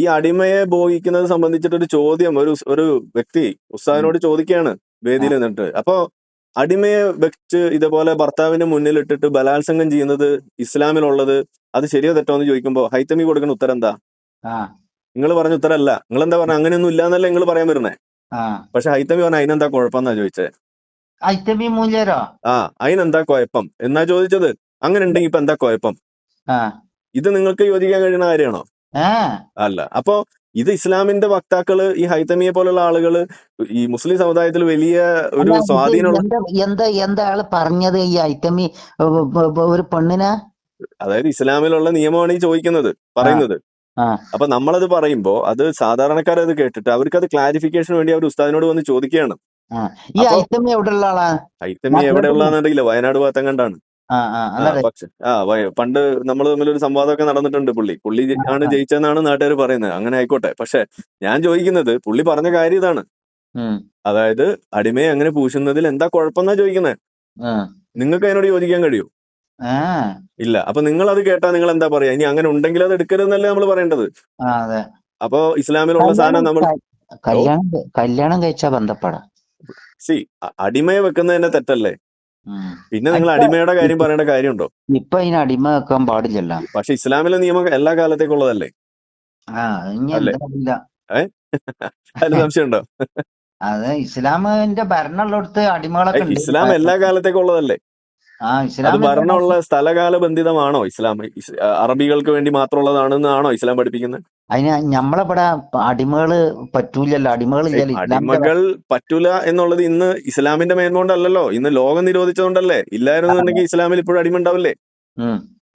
ഈ അടിമയെ ഭോഗിക്കുന്നത് സംബന്ധിച്ചിട്ട് ഒരു ചോദ്യം ഒരു ഒരു വ്യക്തി ഉസ്താദിനോട് ചോദിക്കുകയാണ് വേദിയിൽ നിന്നിട്ട്. അപ്പോ അടിമയെ വെച്ച് ഇതേപോലെ ഭർത്താവിന്റെ മുന്നിലിട്ടിട്ട് ബലാത്സംഗം ചെയ്യുന്നത് ഇസ്ലാമിലുള്ളത് അത് ശരിയോ തെറ്റോ എന്ന് ചോദിക്കുമ്പോ ഹൈത്തമി കൊടുക്കുന്ന ഉത്തരം എന്താ. നിങ്ങൾ പറഞ്ഞ ഉത്തരല്ല. നിങ്ങൾ എന്താ പറഞ്ഞ? അങ്ങനെയൊന്നും ഇല്ലാന്നല്ലേ നിങ്ങൾ പറയാൻ വരുന്നേ. പക്ഷെ ഹൈത്തമി പറഞ്ഞ അതിനെന്താ കുഴപ്പമെന്നാ ചോദിച്ചേ? ഐത്തമി മൂല്യരോ? ആ അതിനെന്താ കുഴപ്പം? എന്നാ ചോദിച്ചത്? അങ്ങനെ ഉണ്ടെങ്കിൽ ഇപ്പൊ എന്താ കുഴപ്പം? ഇത് നിങ്ങൾക്ക് യോജിക്കാൻ കഴിയുന്ന കാര്യമാണോ? അല്ല. അപ്പോ ഇത് ഇസ്ലാമിന്റെ വക്താക്കൾ ഈ ഹൈത്തമിയെ പോലുള്ള ആളുകൾ ഈ മുസ്ലിം സമുദായത്തിൽ വലിയ ഒരു സ്വാധീനമുള്ള എന്താ എന്താ ആൾ പറഞ്ഞത് ഈ ഹൈതമി ഒരു പെണ്ണിനെ? അതായത് ഇസ്ലാമിലുള്ള നിയമമാണ് ഈ ചോദിക്കുന്നത് പറയുന്നത്. അപ്പൊ നമ്മളത് പറയുമ്പോ അത് സാധാരണക്കാരത് കേട്ടിട്ട് അവർക്ക് അത് ക്ലാരിഫിക്കേഷൻ വേണ്ടി അവർ ഉസ്താദിനോട് വന്ന് ചോദിക്കുകയാണ്. ഈ എവിടെ എവിടെയുള്ള ആളാ? എവിടെ ഞാൻ എവിടെയുള്ളതെന്നറിയില്ല വയനാട് ഭാഗത്തം കണ്ടാണ് പക്ഷെ ആ പണ്ട് നമ്മൾ തമ്മിൽ ഒരു സംവാദമൊക്കെ നടന്നിട്ടുണ്ട് പുള്ളി. പുള്ളി ആണ് ജയിച്ചതെന്നാണ് നാട്ടുകാർ പറയുന്നത്. അങ്ങനെ ആയിക്കോട്ടെ. പക്ഷെ ഞാൻ ചോദിക്കുന്നത് പുള്ളി പറഞ്ഞ കാര്യം ഇതാണ്. അതായത് അടിമയെ അങ്ങനെ പൂശുന്നതിൽ എന്താ കുഴപ്പമെന്നാ ചോദിക്കുന്നത്? ഉം. നിങ്ങൾക്ക് അതിനോട് യോജിക്കാൻ കഴിയൂ? ഇല്ല. അപ്പൊ നിങ്ങൾ അത് കേട്ടാ നിങ്ങൾ എന്താ പറയാ? ഇനി അങ്ങനെ ഉണ്ടെങ്കിൽ അത് എടുക്കരുതെന്നല്ലേ നമ്മൾ പറയേണ്ടത്? അപ്പൊ ഇസ്ലാമിലുള്ള സാധനം നമ്മൾ കല്യാണം കല്യാണം കഴിച്ചാ ബന്ധപ്പെടാം. സി അടിമയെ വെക്കുന്നത് തന്നെ തെറ്റല്ലേ? പിന്നെ നിങ്ങൾ അടിമയുടെ കാര്യം പറയേണ്ട കാര്യമുണ്ടോ? ഇപ്പൊ ഇതിന് അടിമ വെക്കാൻ പാടില്ലല്ലോ. പക്ഷെ ഇസ്ലാമിലെ നിയമം എല്ലാ കാലത്തേക്കുള്ളതല്ലേ? അതിന് സംശയമുണ്ടോ? അത് ഇസ്ലാമിന്റെ ഭരണമുള്ളിടത്ത് അടിമകളൊക്കെ. ഇസ്ലാം എല്ലാ കാലത്തേക്കുള്ളതല്ലേ അത് ഭരണമുള്ള സ്ഥലകാല ബന്ധിതമാണോ ഇസ്ലാം അറബികൾക്ക് വേണ്ടി മാത്രമുള്ളതാണെന്നാണോ ഇസ്ലാം പഠിപ്പിക്കുന്നത്? അതിന് പട അടിമകൾ പറ്റൂലല്ലോ അടിമകൾ അടിമകൾ പറ്റൂല എന്നുള്ളത് ഇന്ന് ഇസ്ലാമിന്റെ മേന്മകൊണ്ടല്ലോ ഇന്ന് ലോകം നിരോധിച്ചതുകൊണ്ടല്ലേ ഇല്ലായിരുന്നുണ്ടെങ്കിൽ ഇസ്ലാമിൽ ഇപ്പോഴും അടിമ ഉണ്ടാവില്ലേ?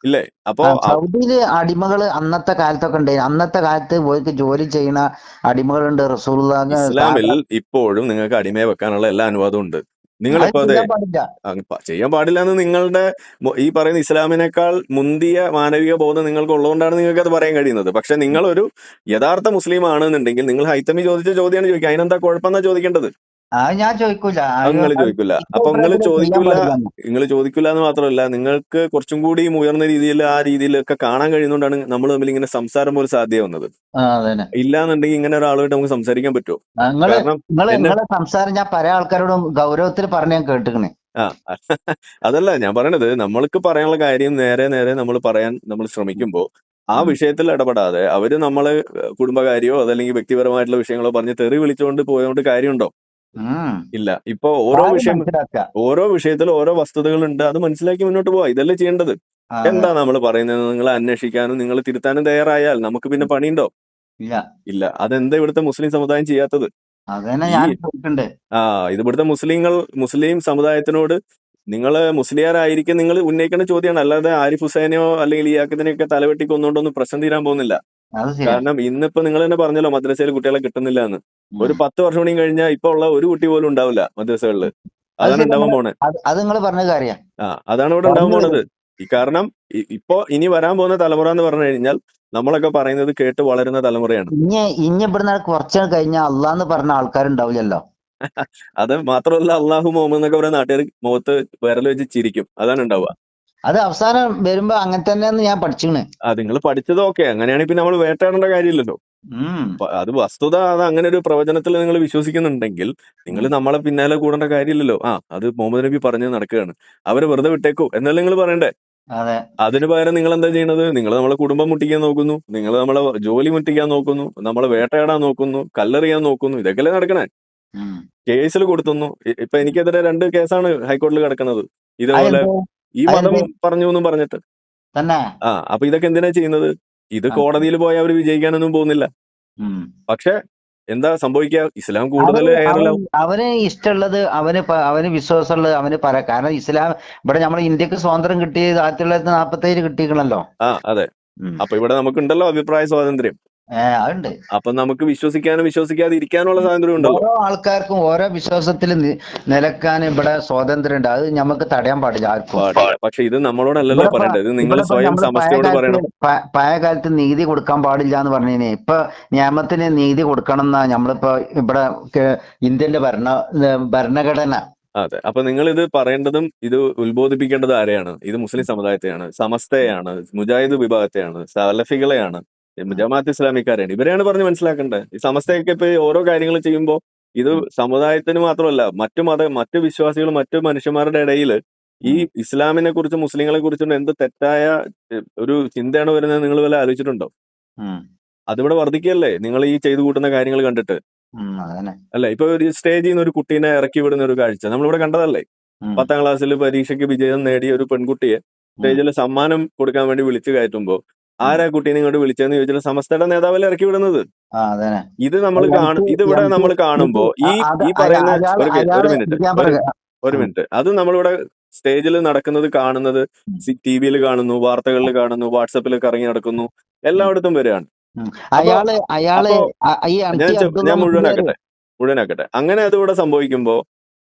ഇല്ലേ? അപ്പോ സൗദിയിൽ അടിമകൾ അന്നത്തെ കാലത്തൊക്കെ ഉണ്ട് അന്നത്തെ കാലത്ത് പോയിട്ട് ജോലി ചെയ്യുന്ന അടിമകളുണ്ട് റസൂൽ ഇസ്ലാമിൽ ഇപ്പോഴും നിങ്ങൾക്ക് അടിമയെ വെക്കാനുള്ള എല്ലാ അനുവാദവും ഉണ്ട്. നിങ്ങളിപ്പോ ഇപ്പൊ അതെ. ചെയ്യാൻ പാടില്ല. അങ്ങ് ചെയ്യാൻ പാടില്ല എന്ന് നിങ്ങളുടെ ഈ പറയുന്ന ഇസ്ലാമിനേക്കാൾ മുന്തിയ മാനവിക ബോധം നിങ്ങൾക്ക് ഉള്ളതുകൊണ്ടാണ് നിങ്ങൾക്ക് അത് പറയാൻ കഴിയുന്നത്. പക്ഷെ നിങ്ങൾ ഒരു യഥാർത്ഥ മുസ്ലിം ആണെന്നുണ്ടെങ്കിൽ നിങ്ങൾ ഹൈത്തമി ചോദിച്ച ചോദ്യമാണ് ചോദിക്കുക. അതിനെന്താ കുഴപ്പമെന്നാ ചോദിക്കേണ്ടത്? അത് ഞാൻ ചോദിക്കൂല. അത് നിങ്ങൾ ചോദിക്കില്ല അപ്പൊ നിങ്ങൾ ചോദിക്കില്ല നിങ്ങൾ ചോദിക്കില്ല എന്ന്. മാത്രമല്ല നിങ്ങൾക്ക് കുറച്ചും കൂടി ഉയർന്ന രീതിയിൽ ആ രീതിയിലൊക്കെ കാണാൻ കഴിയുന്നതുകൊണ്ടാണ് നമ്മൾ തമ്മിൽ ഇങ്ങനെ സംസാരം പോലും സാധ്യമാവുന്നത് അതന്നെ. ഇല്ലാന്നുണ്ടെങ്കിൽ ഇങ്ങനെ ഒരാളുമായിട്ട് നമുക്ക് സംസാരിക്കാൻ പറ്റുമോ? നിങ്ങൾ കാരണം നിങ്ങൾ എന്നെ- നിങ്ങളെ സംസാരം ഞാൻ പല ആൾക്കാരോടും ഗൗരവത്തിൽ പറഞ്ഞ് ഞാൻ കേട്ടിക്കണേ. ആ അതല്ല ഞാൻ പറയണത് നമ്മൾക്ക് പറയാനുള്ള കാര്യം നേരെ നേരെ നമ്മൾ പറയാൻ നമ്മൾ ശ്രമിക്കുമ്പോൾ ആ ഉം. വിഷയത്തിൽ ഇടപെടാതെ അവർ നമ്മളെ ഏഹ്, കുടുംബകാര്യമോ അതല്ലെങ്കിൽ വ്യക്തിപരമായിട്ടുള്ള വിഷയങ്ങളോ പറഞ്ഞ് തെറി വിളിച്ചുകൊണ്ട് പോയതുകൊണ്ട് കാര്യമുണ്ടോ? ഉം. ഇല്ല. ഇപ്പൊ ഓരോ കാര്യം വിഷയം മനസ്സിലാക്കുക ഓരോ വിഷയത്തിലും ഓരോ വസ്തുതകൾ ഉണ്ട് അത് മനസ്സിലാക്കി മുന്നോട്ട് പോവാ. ഇതല്ലേ ചെയ്യേണ്ടത്. എന്താ നമ്മൾ പറയുന്നത്? നിങ്ങൾ അന്വേഷിക്കാനും നിങ്ങൾ തിരുത്താനും തയ്യാറായാൽ നമുക്ക് പിന്നെ പണിയുണ്ടോ? ഇല്ല. ഇല്ല. അതെന്താ ഇവിടുത്തെ മുസ്ലിം സമുദായം ചെയ്യാത്തത്? അതന്നെ ചോദിക്കണ്ട്. ആ ഇത് ഇവിടുത്തെ മുസ്ലിങ്ങൾ മുസ്ലിം സമുദായത്തിനോട് നിങ്ങൾ മുസ്ലിയാരായിരിക്കും നിങ്ങൾ ഉന്നയിക്കേണ്ട ചോദ്യമാണ് അല്ലാതെ ആരിഫ് ഹുസൈനെയോ അല്ലെങ്കിൽ ഇയാക്കത്തിനെയൊക്കെ തലവെട്ടി കൊന്നുകൊണ്ടൊന്നും പ്രശ്നം തീരാൻ പോകുന്നില്ല. അത് കാരണം ഇന്നിപ്പോ നിങ്ങൾ തന്നെ പറഞ്ഞല്ലോ മദ്രസയിൽ കുട്ടികളെ കിട്ടുന്നില്ല എന്ന് ഒരു പത്ത് വർഷം കൂടി കഴിഞ്ഞാൽ ഇപ്പൊ ഉള്ള ഒരു കുട്ടി പോലും ഉണ്ടാവില്ല മദ്രസകളിൽ അതാണ് ശരി, ഉണ്ടാവാൻ പോണേ. അത് അത് നിങ്ങൾ പറഞ്ഞ കാര്യം. ആ അതാണ് ഇവിടെ ഉണ്ടാവാൻ പറഞ്ഞു പോണത്. ഈ കാരണം ഇ- ഇപ്പോ ഇനി വരാൻ പോകുന്ന തലമുറ എന്ന് പറഞ്ഞു കഴിഞ്ഞാൽ നമ്മളൊക്കെ പറയുന്നത് കേട്ട് വളരുന്ന തലമുറയാണ്. ഇനി ഇനി ഇവിടുന്ന് കുറച്ച് കഴിഞ്ഞാൽ അള്ളാന്ന് പറഞ്ഞ ആൾക്കാരുണ്ടാവില്ലല്ലോ. അത് മാത്രമല്ല അള്ളാഹു മുഹമ്മദ് എന്നൊക്കെ പറയുന്ന നാട്ടുകാർ മുഖത്ത് വിരൽ വെച്ച് ചിരിക്കും. അതാണ് ഉണ്ടാവുക. അത് അവസാനം വരുമ്പോ അങ്ങനെ തന്നെയെന്ന് ഞാൻ പഠിച്ചിണ് ആ നിങ്ങൾ പഠിച്ചത് ഓക്കെ. അങ്ങനെയാണെങ്കിൽ പിന്നെ നമ്മൾ വേട്ടയാടേണ്ട കാര്യമില്ലല്ലോ. അത് വസ്തുത അത് അങ്ങനെ ഒരു പ്രവചനത്തിൽ നിങ്ങൾ വിശ്വസിക്കുന്നുണ്ടെങ്കിൽ നിങ്ങൾ നമ്മളെ പിന്നാലെ കൂടേണ്ട കാര്യമില്ലല്ലോ. ആ അത് മുഹമ്മദ് നബി പറഞ്ഞു നടക്കുകയാണ്. അവരെ വെറുതെ വിട്ടേക്കോ. എന്നല്ലേ നിങ്ങൾ പറയണ്ടേ? അതെ. അതിന് പകരം നിങ്ങൾ എന്താ ചെയ്യണത്? നിങ്ങൾ നമ്മളെ കുടുംബം മുട്ടിക്കാൻ നോക്കുന്നു. നിങ്ങൾ നമ്മളെ ജോലി മുട്ടിക്കാൻ നോക്കുന്നു. നമ്മളെ വേട്ടയാടാൻ നോക്കുന്നു. കല്ലെറിയാൻ നോക്കുന്നു. ഇതൊക്കെയല്ലേ നടക്കണേ. കേസിൽ കൊടുത്തുന്നു. ഇപ്പൊ എനിക്കെതിരെ രണ്ട് കേസാണ് ഹൈക്കോടതിയിൽ കിടക്കുന്നത് ഇതേപോലെ? ഈ മതം? പറഞ്ഞു എന്നും പറഞ്ഞിട്ട്. തന്നെ. ആ അപ്പൊ ഇതൊക്കെ എന്തിനാ ചെയ്യുന്നത്? ഇത്. കോടതിയിൽ പോയി അവർ വിജയിക്കാനൊന്നും പോകുന്നില്ല. പക്ഷെ എന്താ സംഭവിക്കുക ഇസ്ലാം കൂടുതൽ അവന് എയറിലാവും അവന് അവന് ഇഷ്ടമുള്ളത് അവന് അവന് വിശ്വാസമുള്ളത് അവന് പറ കാരണം ഇസ്ലാം ഇവിടെ നമ്മുടെ ഇന്ത്യയ്ക്ക് സ്വാതന്ത്ര്യം കിട്ടിയത് ആയിരത്തി തൊള്ളായിരത്തി നാൽപ്പത്തി ഏഴ് ആ അതെ. അപ്പൊ ഇവിടെ നമുക്കുണ്ടല്ലോ അഭിപ്രായ സ്വാതന്ത്ര്യം. അതുണ്ട്. അപ്പൊ നമുക്ക് വിശ്വസിക്കാനും വിശ്വസിക്കാതെ ഇരിക്കാനുള്ള സ്വാതന്ത്ര്യം ഉണ്ടോ ഓരോ ആൾക്കാർക്കും ഓരോ വിശ്വാസത്തിൽ നിലക്കാൻ ഇവിടെ സ്വാതന്ത്ര്യം ഉണ്ട് അത് നമുക്ക് തടയാൻ പാടില്ല ആർക്കും. പക്ഷെ ഇത് നമ്മളോടല്ലല്ലോ പറയേണ്ടത്. ഇത് നിങ്ങൾ സ്വയം സമസ്തയോട് പറയണം. പഴയ കാലത്ത് നീതി കൊടുക്കാൻ പാടില്ല എന്ന് പറഞ്ഞേനെ. ഇപ്പൊ നിയമത്തിന് നീതി കൊടുക്കണം എന്നാ നമ്മളിപ്പോ ഇവിടെ ഇന്ത്യന്റെ ഭരണ ഭരണഘടന. അതെ. അപ്പൊ നിങ്ങൾ ഇത് പറയേണ്ടതും ഇത് ഉത്ബോധിപ്പിക്കേണ്ടത് ആരെയാണ്? ഇത് മുസ്ലിം സമുദായത്തെയാണ്. സമസ്തയാണ് മുജാഹിദ് വിഭാഗത്തെയാണ്. സലഫികളെയാണ്. ജമാഅത്ത് ഇസ്ലാമിക്കാരാണ്. ഇവരെയാണ് പറഞ്ഞ് മനസ്സിലാക്കേണ്ടത്. ഈ സമസ്തയൊക്കെ ഇപ്പൊ ഓരോ കാര്യങ്ങൾ ചെയ്യുമ്പോൾ ഇത് സമുദായത്തിന് മാത്രമല്ല മറ്റു മത മറ്റു വിശ്വാസികൾ മറ്റു മനുഷ്യന്മാരുടെ ഇടയിൽ ഈ ഇസ്ലാമിനെ കുറിച്ച് മുസ്ലിങ്ങളെ കുറിച്ചും എന്ത് തെറ്റായ ഒരു ചിന്തയാണ് വരുന്നത് നിങ്ങൾ വല്ല ആലോചിച്ചിട്ടുണ്ടോ. അതിവിടെ വർദ്ധിക്കല്ലേ നിങ്ങൾ ഈ ചെയ്തു കൂട്ടുന്ന കാര്യങ്ങൾ കണ്ടിട്ട്. അല്ല? ഇപ്പൊ ഒരു സ്റ്റേജിൽ നിന്ന് ഒരു കുട്ടീനെ ഇറക്കി വിടുന്ന ഒരു കാഴ്ച. നമ്മളിവിടെ കണ്ടതല്ലേ? പത്താം ക്ലാസ്സിൽ പരീക്ഷയ്ക്ക് വിജയം നേടിയ ഒരു പെൺകുട്ടിയെ സ്റ്റേജിൽ സമ്മാനം കൊടുക്കാൻ വേണ്ടി വിളിച്ചു കയറ്റുമ്പോ ആരാ കുട്ടീനെ ഇങ്ങോട്ട് വിളിച്ചതെന്ന് ചോദിച്ചാൽ സമസ്തയുടെ നേതാവല്ലേ ഇറക്കി വിടുന്നത്. ഇത് നമ്മൾ കാണും. ഇതിവിടെ നമ്മൾ കാണുമ്പോ ഈ ഈ പറയുന്ന ഒരു മിനിറ്റ് ഒരു മിനിറ്റ് അത് നമ്മളിവിടെ സ്റ്റേജിൽ നടക്കുന്നത് കാണുന്നത് ടി വിയിൽ കാണുന്നു വാർത്തകളിൽ കാണുന്നു വാട്സപ്പിൽ കറങ്ങി നടക്കുന്നു എല്ലായിടത്തും വരികയാണ്. അയാൾ അയാൾ ഈ ഞാൻ മുഴുവനാക്കട്ടെ മുഴുവനാക്കട്ടെ. അങ്ങനെ അതിവിടെ ഇവിടെ സംഭവിക്കുമ്പോ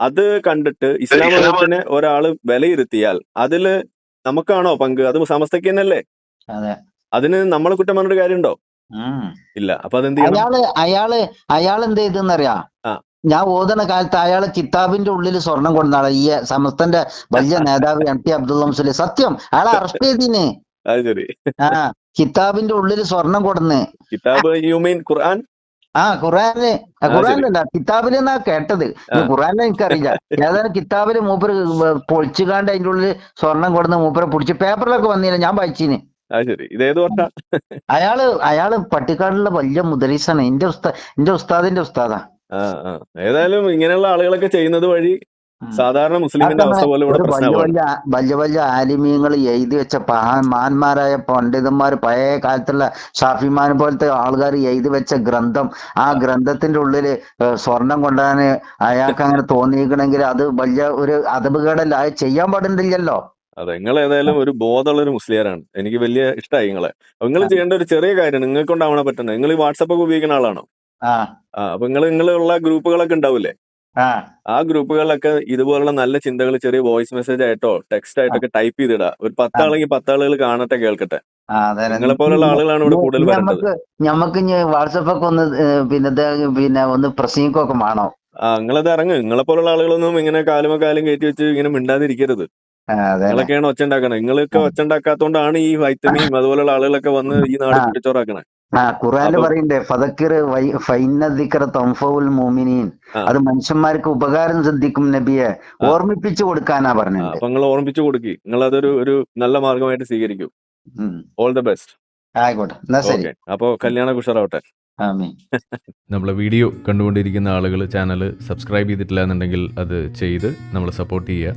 അത് കണ്ടിട്ട് ഇസ്ലാം മതത്തിനെ ഒരാൾ വിലയിരുത്തിയാൽ അതിൽ നമുക്കാണോ പങ്ക്? അത് സമസ്തയ്ക്ക് തന്നെയല്ലേ? അതെ. അതിന് നമ്മളെ കുറ്റം പറഞ്ഞിട്ട് കാര്യമുണ്ടോ. ഇല്ല. അപ്പൊ അതെന്ത് അയാൾ അയാൾ അയാൾ എന്ത് ചെയ്തെന്നറിയാ? ആ. ഞാൻ ഓതണ കാലത്ത് അയാൾ കിതാബിന്റെ ഉള്ളിൽ സ്വർണം കൊണ്ടാണ് ഈ സമസ്തന്റെ വലിയ നേതാവ് എം ടി അബ്ദുള്ള മുസ്ലിം. സത്യം. അയാളെ അറസ്റ്റ് ചെയ്തിന്. ആ. കിതാബിന്റെ ഉള്ളിൽ സ്വർണം കൊടുന്ന് കിതാബ് യു മീൻ ഖുർആൻ? ആ ഖുറാന്. ഖുറാനല്ല കിതാബിൽ എന്നാ കേട്ടത്. ഖുറാനെ എനിക്കറിയില്ല. ഏതായാലും കിതാബിൽ മൂപ്പര് പൊളിച്ചുകാണ്ട് അതിന്റെ ഉള്ളിൽ സ്വർണം കൊടുന്ന് മൂപ്പരെ പിടിച്ച് പേപ്പറിലൊക്കെ വന്നില്ല ഞാൻ വായിച്ചിന്. ശരി വർഷ? അയാൾ അയാൾ പട്ടിക്കാടുള്ള വലിയ മുദരീസാണ് എന്റെ ഉസ്താ എന്റെ ഉസ്താദിന്റെ ഉസ്താദാ. ഏതായാലും ഇങ്ങനെയുള്ള ആളുകളൊക്കെ ചെയ്യുന്നത് വഴി സാധാരണ മുസ്ലിമിന്റെ അവസ്ഥ പോലെ ഇവിടെ വലിയ വലിയ ആലിമീങ്ങൾ എഴുതി വെച്ച മഹാന്മാരായ പണ്ഡിതന്മാർ പഴയ കാലത്തുള്ള ഷാഫിമാൻ പോലത്തെ ആൾക്കാർ എഴുതി വെച്ച ഗ്രന്ഥം ആ ഗ്രന്ഥത്തിന്റെ ഉള്ളിൽ സ്വർണം കൊണ്ടാണ് അയാൾക്ക് അങ്ങനെ തോന്നിയിരിക്കണമെങ്കിൽ അത് വലിയ ഒരു അതപകടല്ല അത് ചെയ്യാൻ പാടില്ലല്ലോ അതെ നിങ്ങൾ ഏതായാലും ഒരു ബോധമുള്ള ഒരു മുസ്ലിയാരാണ്. എനിക്ക് വലിയ ഇഷ്ടമായി നിങ്ങളെ. നിങ്ങൾ ചെയ്യേണ്ട ഒരു ചെറിയ കാര്യം നിങ്ങൾക്ക് കൊണ്ടാവണ പറ്റുന്നത് നിങ്ങൾ ഈ വാട്സപ്പ് ഒക്കെ ഉപയോഗിക്കുന്ന ആളാണോ? ആ. അപ്പൊ നിങ്ങൾ നിങ്ങളുള്ള ഗ്രൂപ്പുകളൊക്കെ ഉണ്ടാവില്ലേ? ആ. ഗ്രൂപ്പുകളിലൊക്കെ ഇതുപോലുള്ള നല്ല ചിന്തകൾ ചെറിയ വോയിസ് മെസ്സേജ് ആയിട്ടോ ടെക്സ്റ്റ് ആയിട്ടൊക്കെ ടൈപ്പ് ചെയ്തിടാ. ഒരു പത്താളെങ്കിൽ പത്താളുകൾ കാണട്ടെ കേൾക്കട്ടെ. നിങ്ങളെ പോലുള്ള ആളുകളാണ് ഇവിടെ കൂടുതൽ വരേണ്ടത്. നമുക്ക് ഞമ്മക്ക് വാട്സപ്പ് ഒക്കെ ഒന്ന് പിന്നെ പിന്നെ ഒന്ന് പ്രസംഗിക്കൊക്കെ വേണോ ആ നിങ്ങളത് ഇറങ്ങ്. നിങ്ങളെ പോലുള്ള ആളുകളൊന്നും ഇങ്ങനെ കാലുമ കാലും കയറ്റി വെച്ച് ഇങ്ങനെ മിണ്ടാതിരിക്കരുത്. നിങ്ങളൊക്കെയാണ് ഒച്ച ഉണ്ടാക്കണത് നിങ്ങളൊക്കെ ഒച്ച ഉണ്ടാക്കാത്തോണ്ടാണ് ഈ വൈത്തമിയും അതുപോലുള്ള ആളുകളൊക്കെ വന്ന് ഈ നാട് പിടിച്ചോറാക്കണേ. ആ ഖുറാനിൽ പറയണ്ടേ ഫതക്കിർ ഫൈനദിക്കറ തംഫൗൽ മോമിനീൻ ആ. അത് മനുഷ്യന്മാർക്ക് ഉപകാരം സിദ്ധിക്കും നബിയെ. ഓർമ്മിപ്പിച്ചു കൊടുക്കാനാ പറഞ്ഞത് അപ്പൊ നിങ്ങൾ ഓർമ്മിപ്പിച്ചു കൊടുക്കി. നിങ്ങൾ അതൊരു ഒരു നല്ല മാർഗമായിട്ട് സ്വീകരിക്കും. ഓൾ ദ ബെസ്റ്റ് ആയിക്കോട്ടെ. എന്നാ ശരി. അപ്പോൾ അപ്പോ കല്യാണ കുഷറാവട്ടെ ആമീൻ. നമ്മളെ വീഡിയോ കണ്ടുകൊണ്ടിരിക്കുന്ന ആളുകൾ ചാനൽ സബ്സ്ക്രൈബ് ചെയ്തിട്ടില്ല എന്നുണ്ടെങ്കിൽ അത് ചെയ്ത് നമ്മളെ സപ്പോർട്ട് ചെയ്യുക.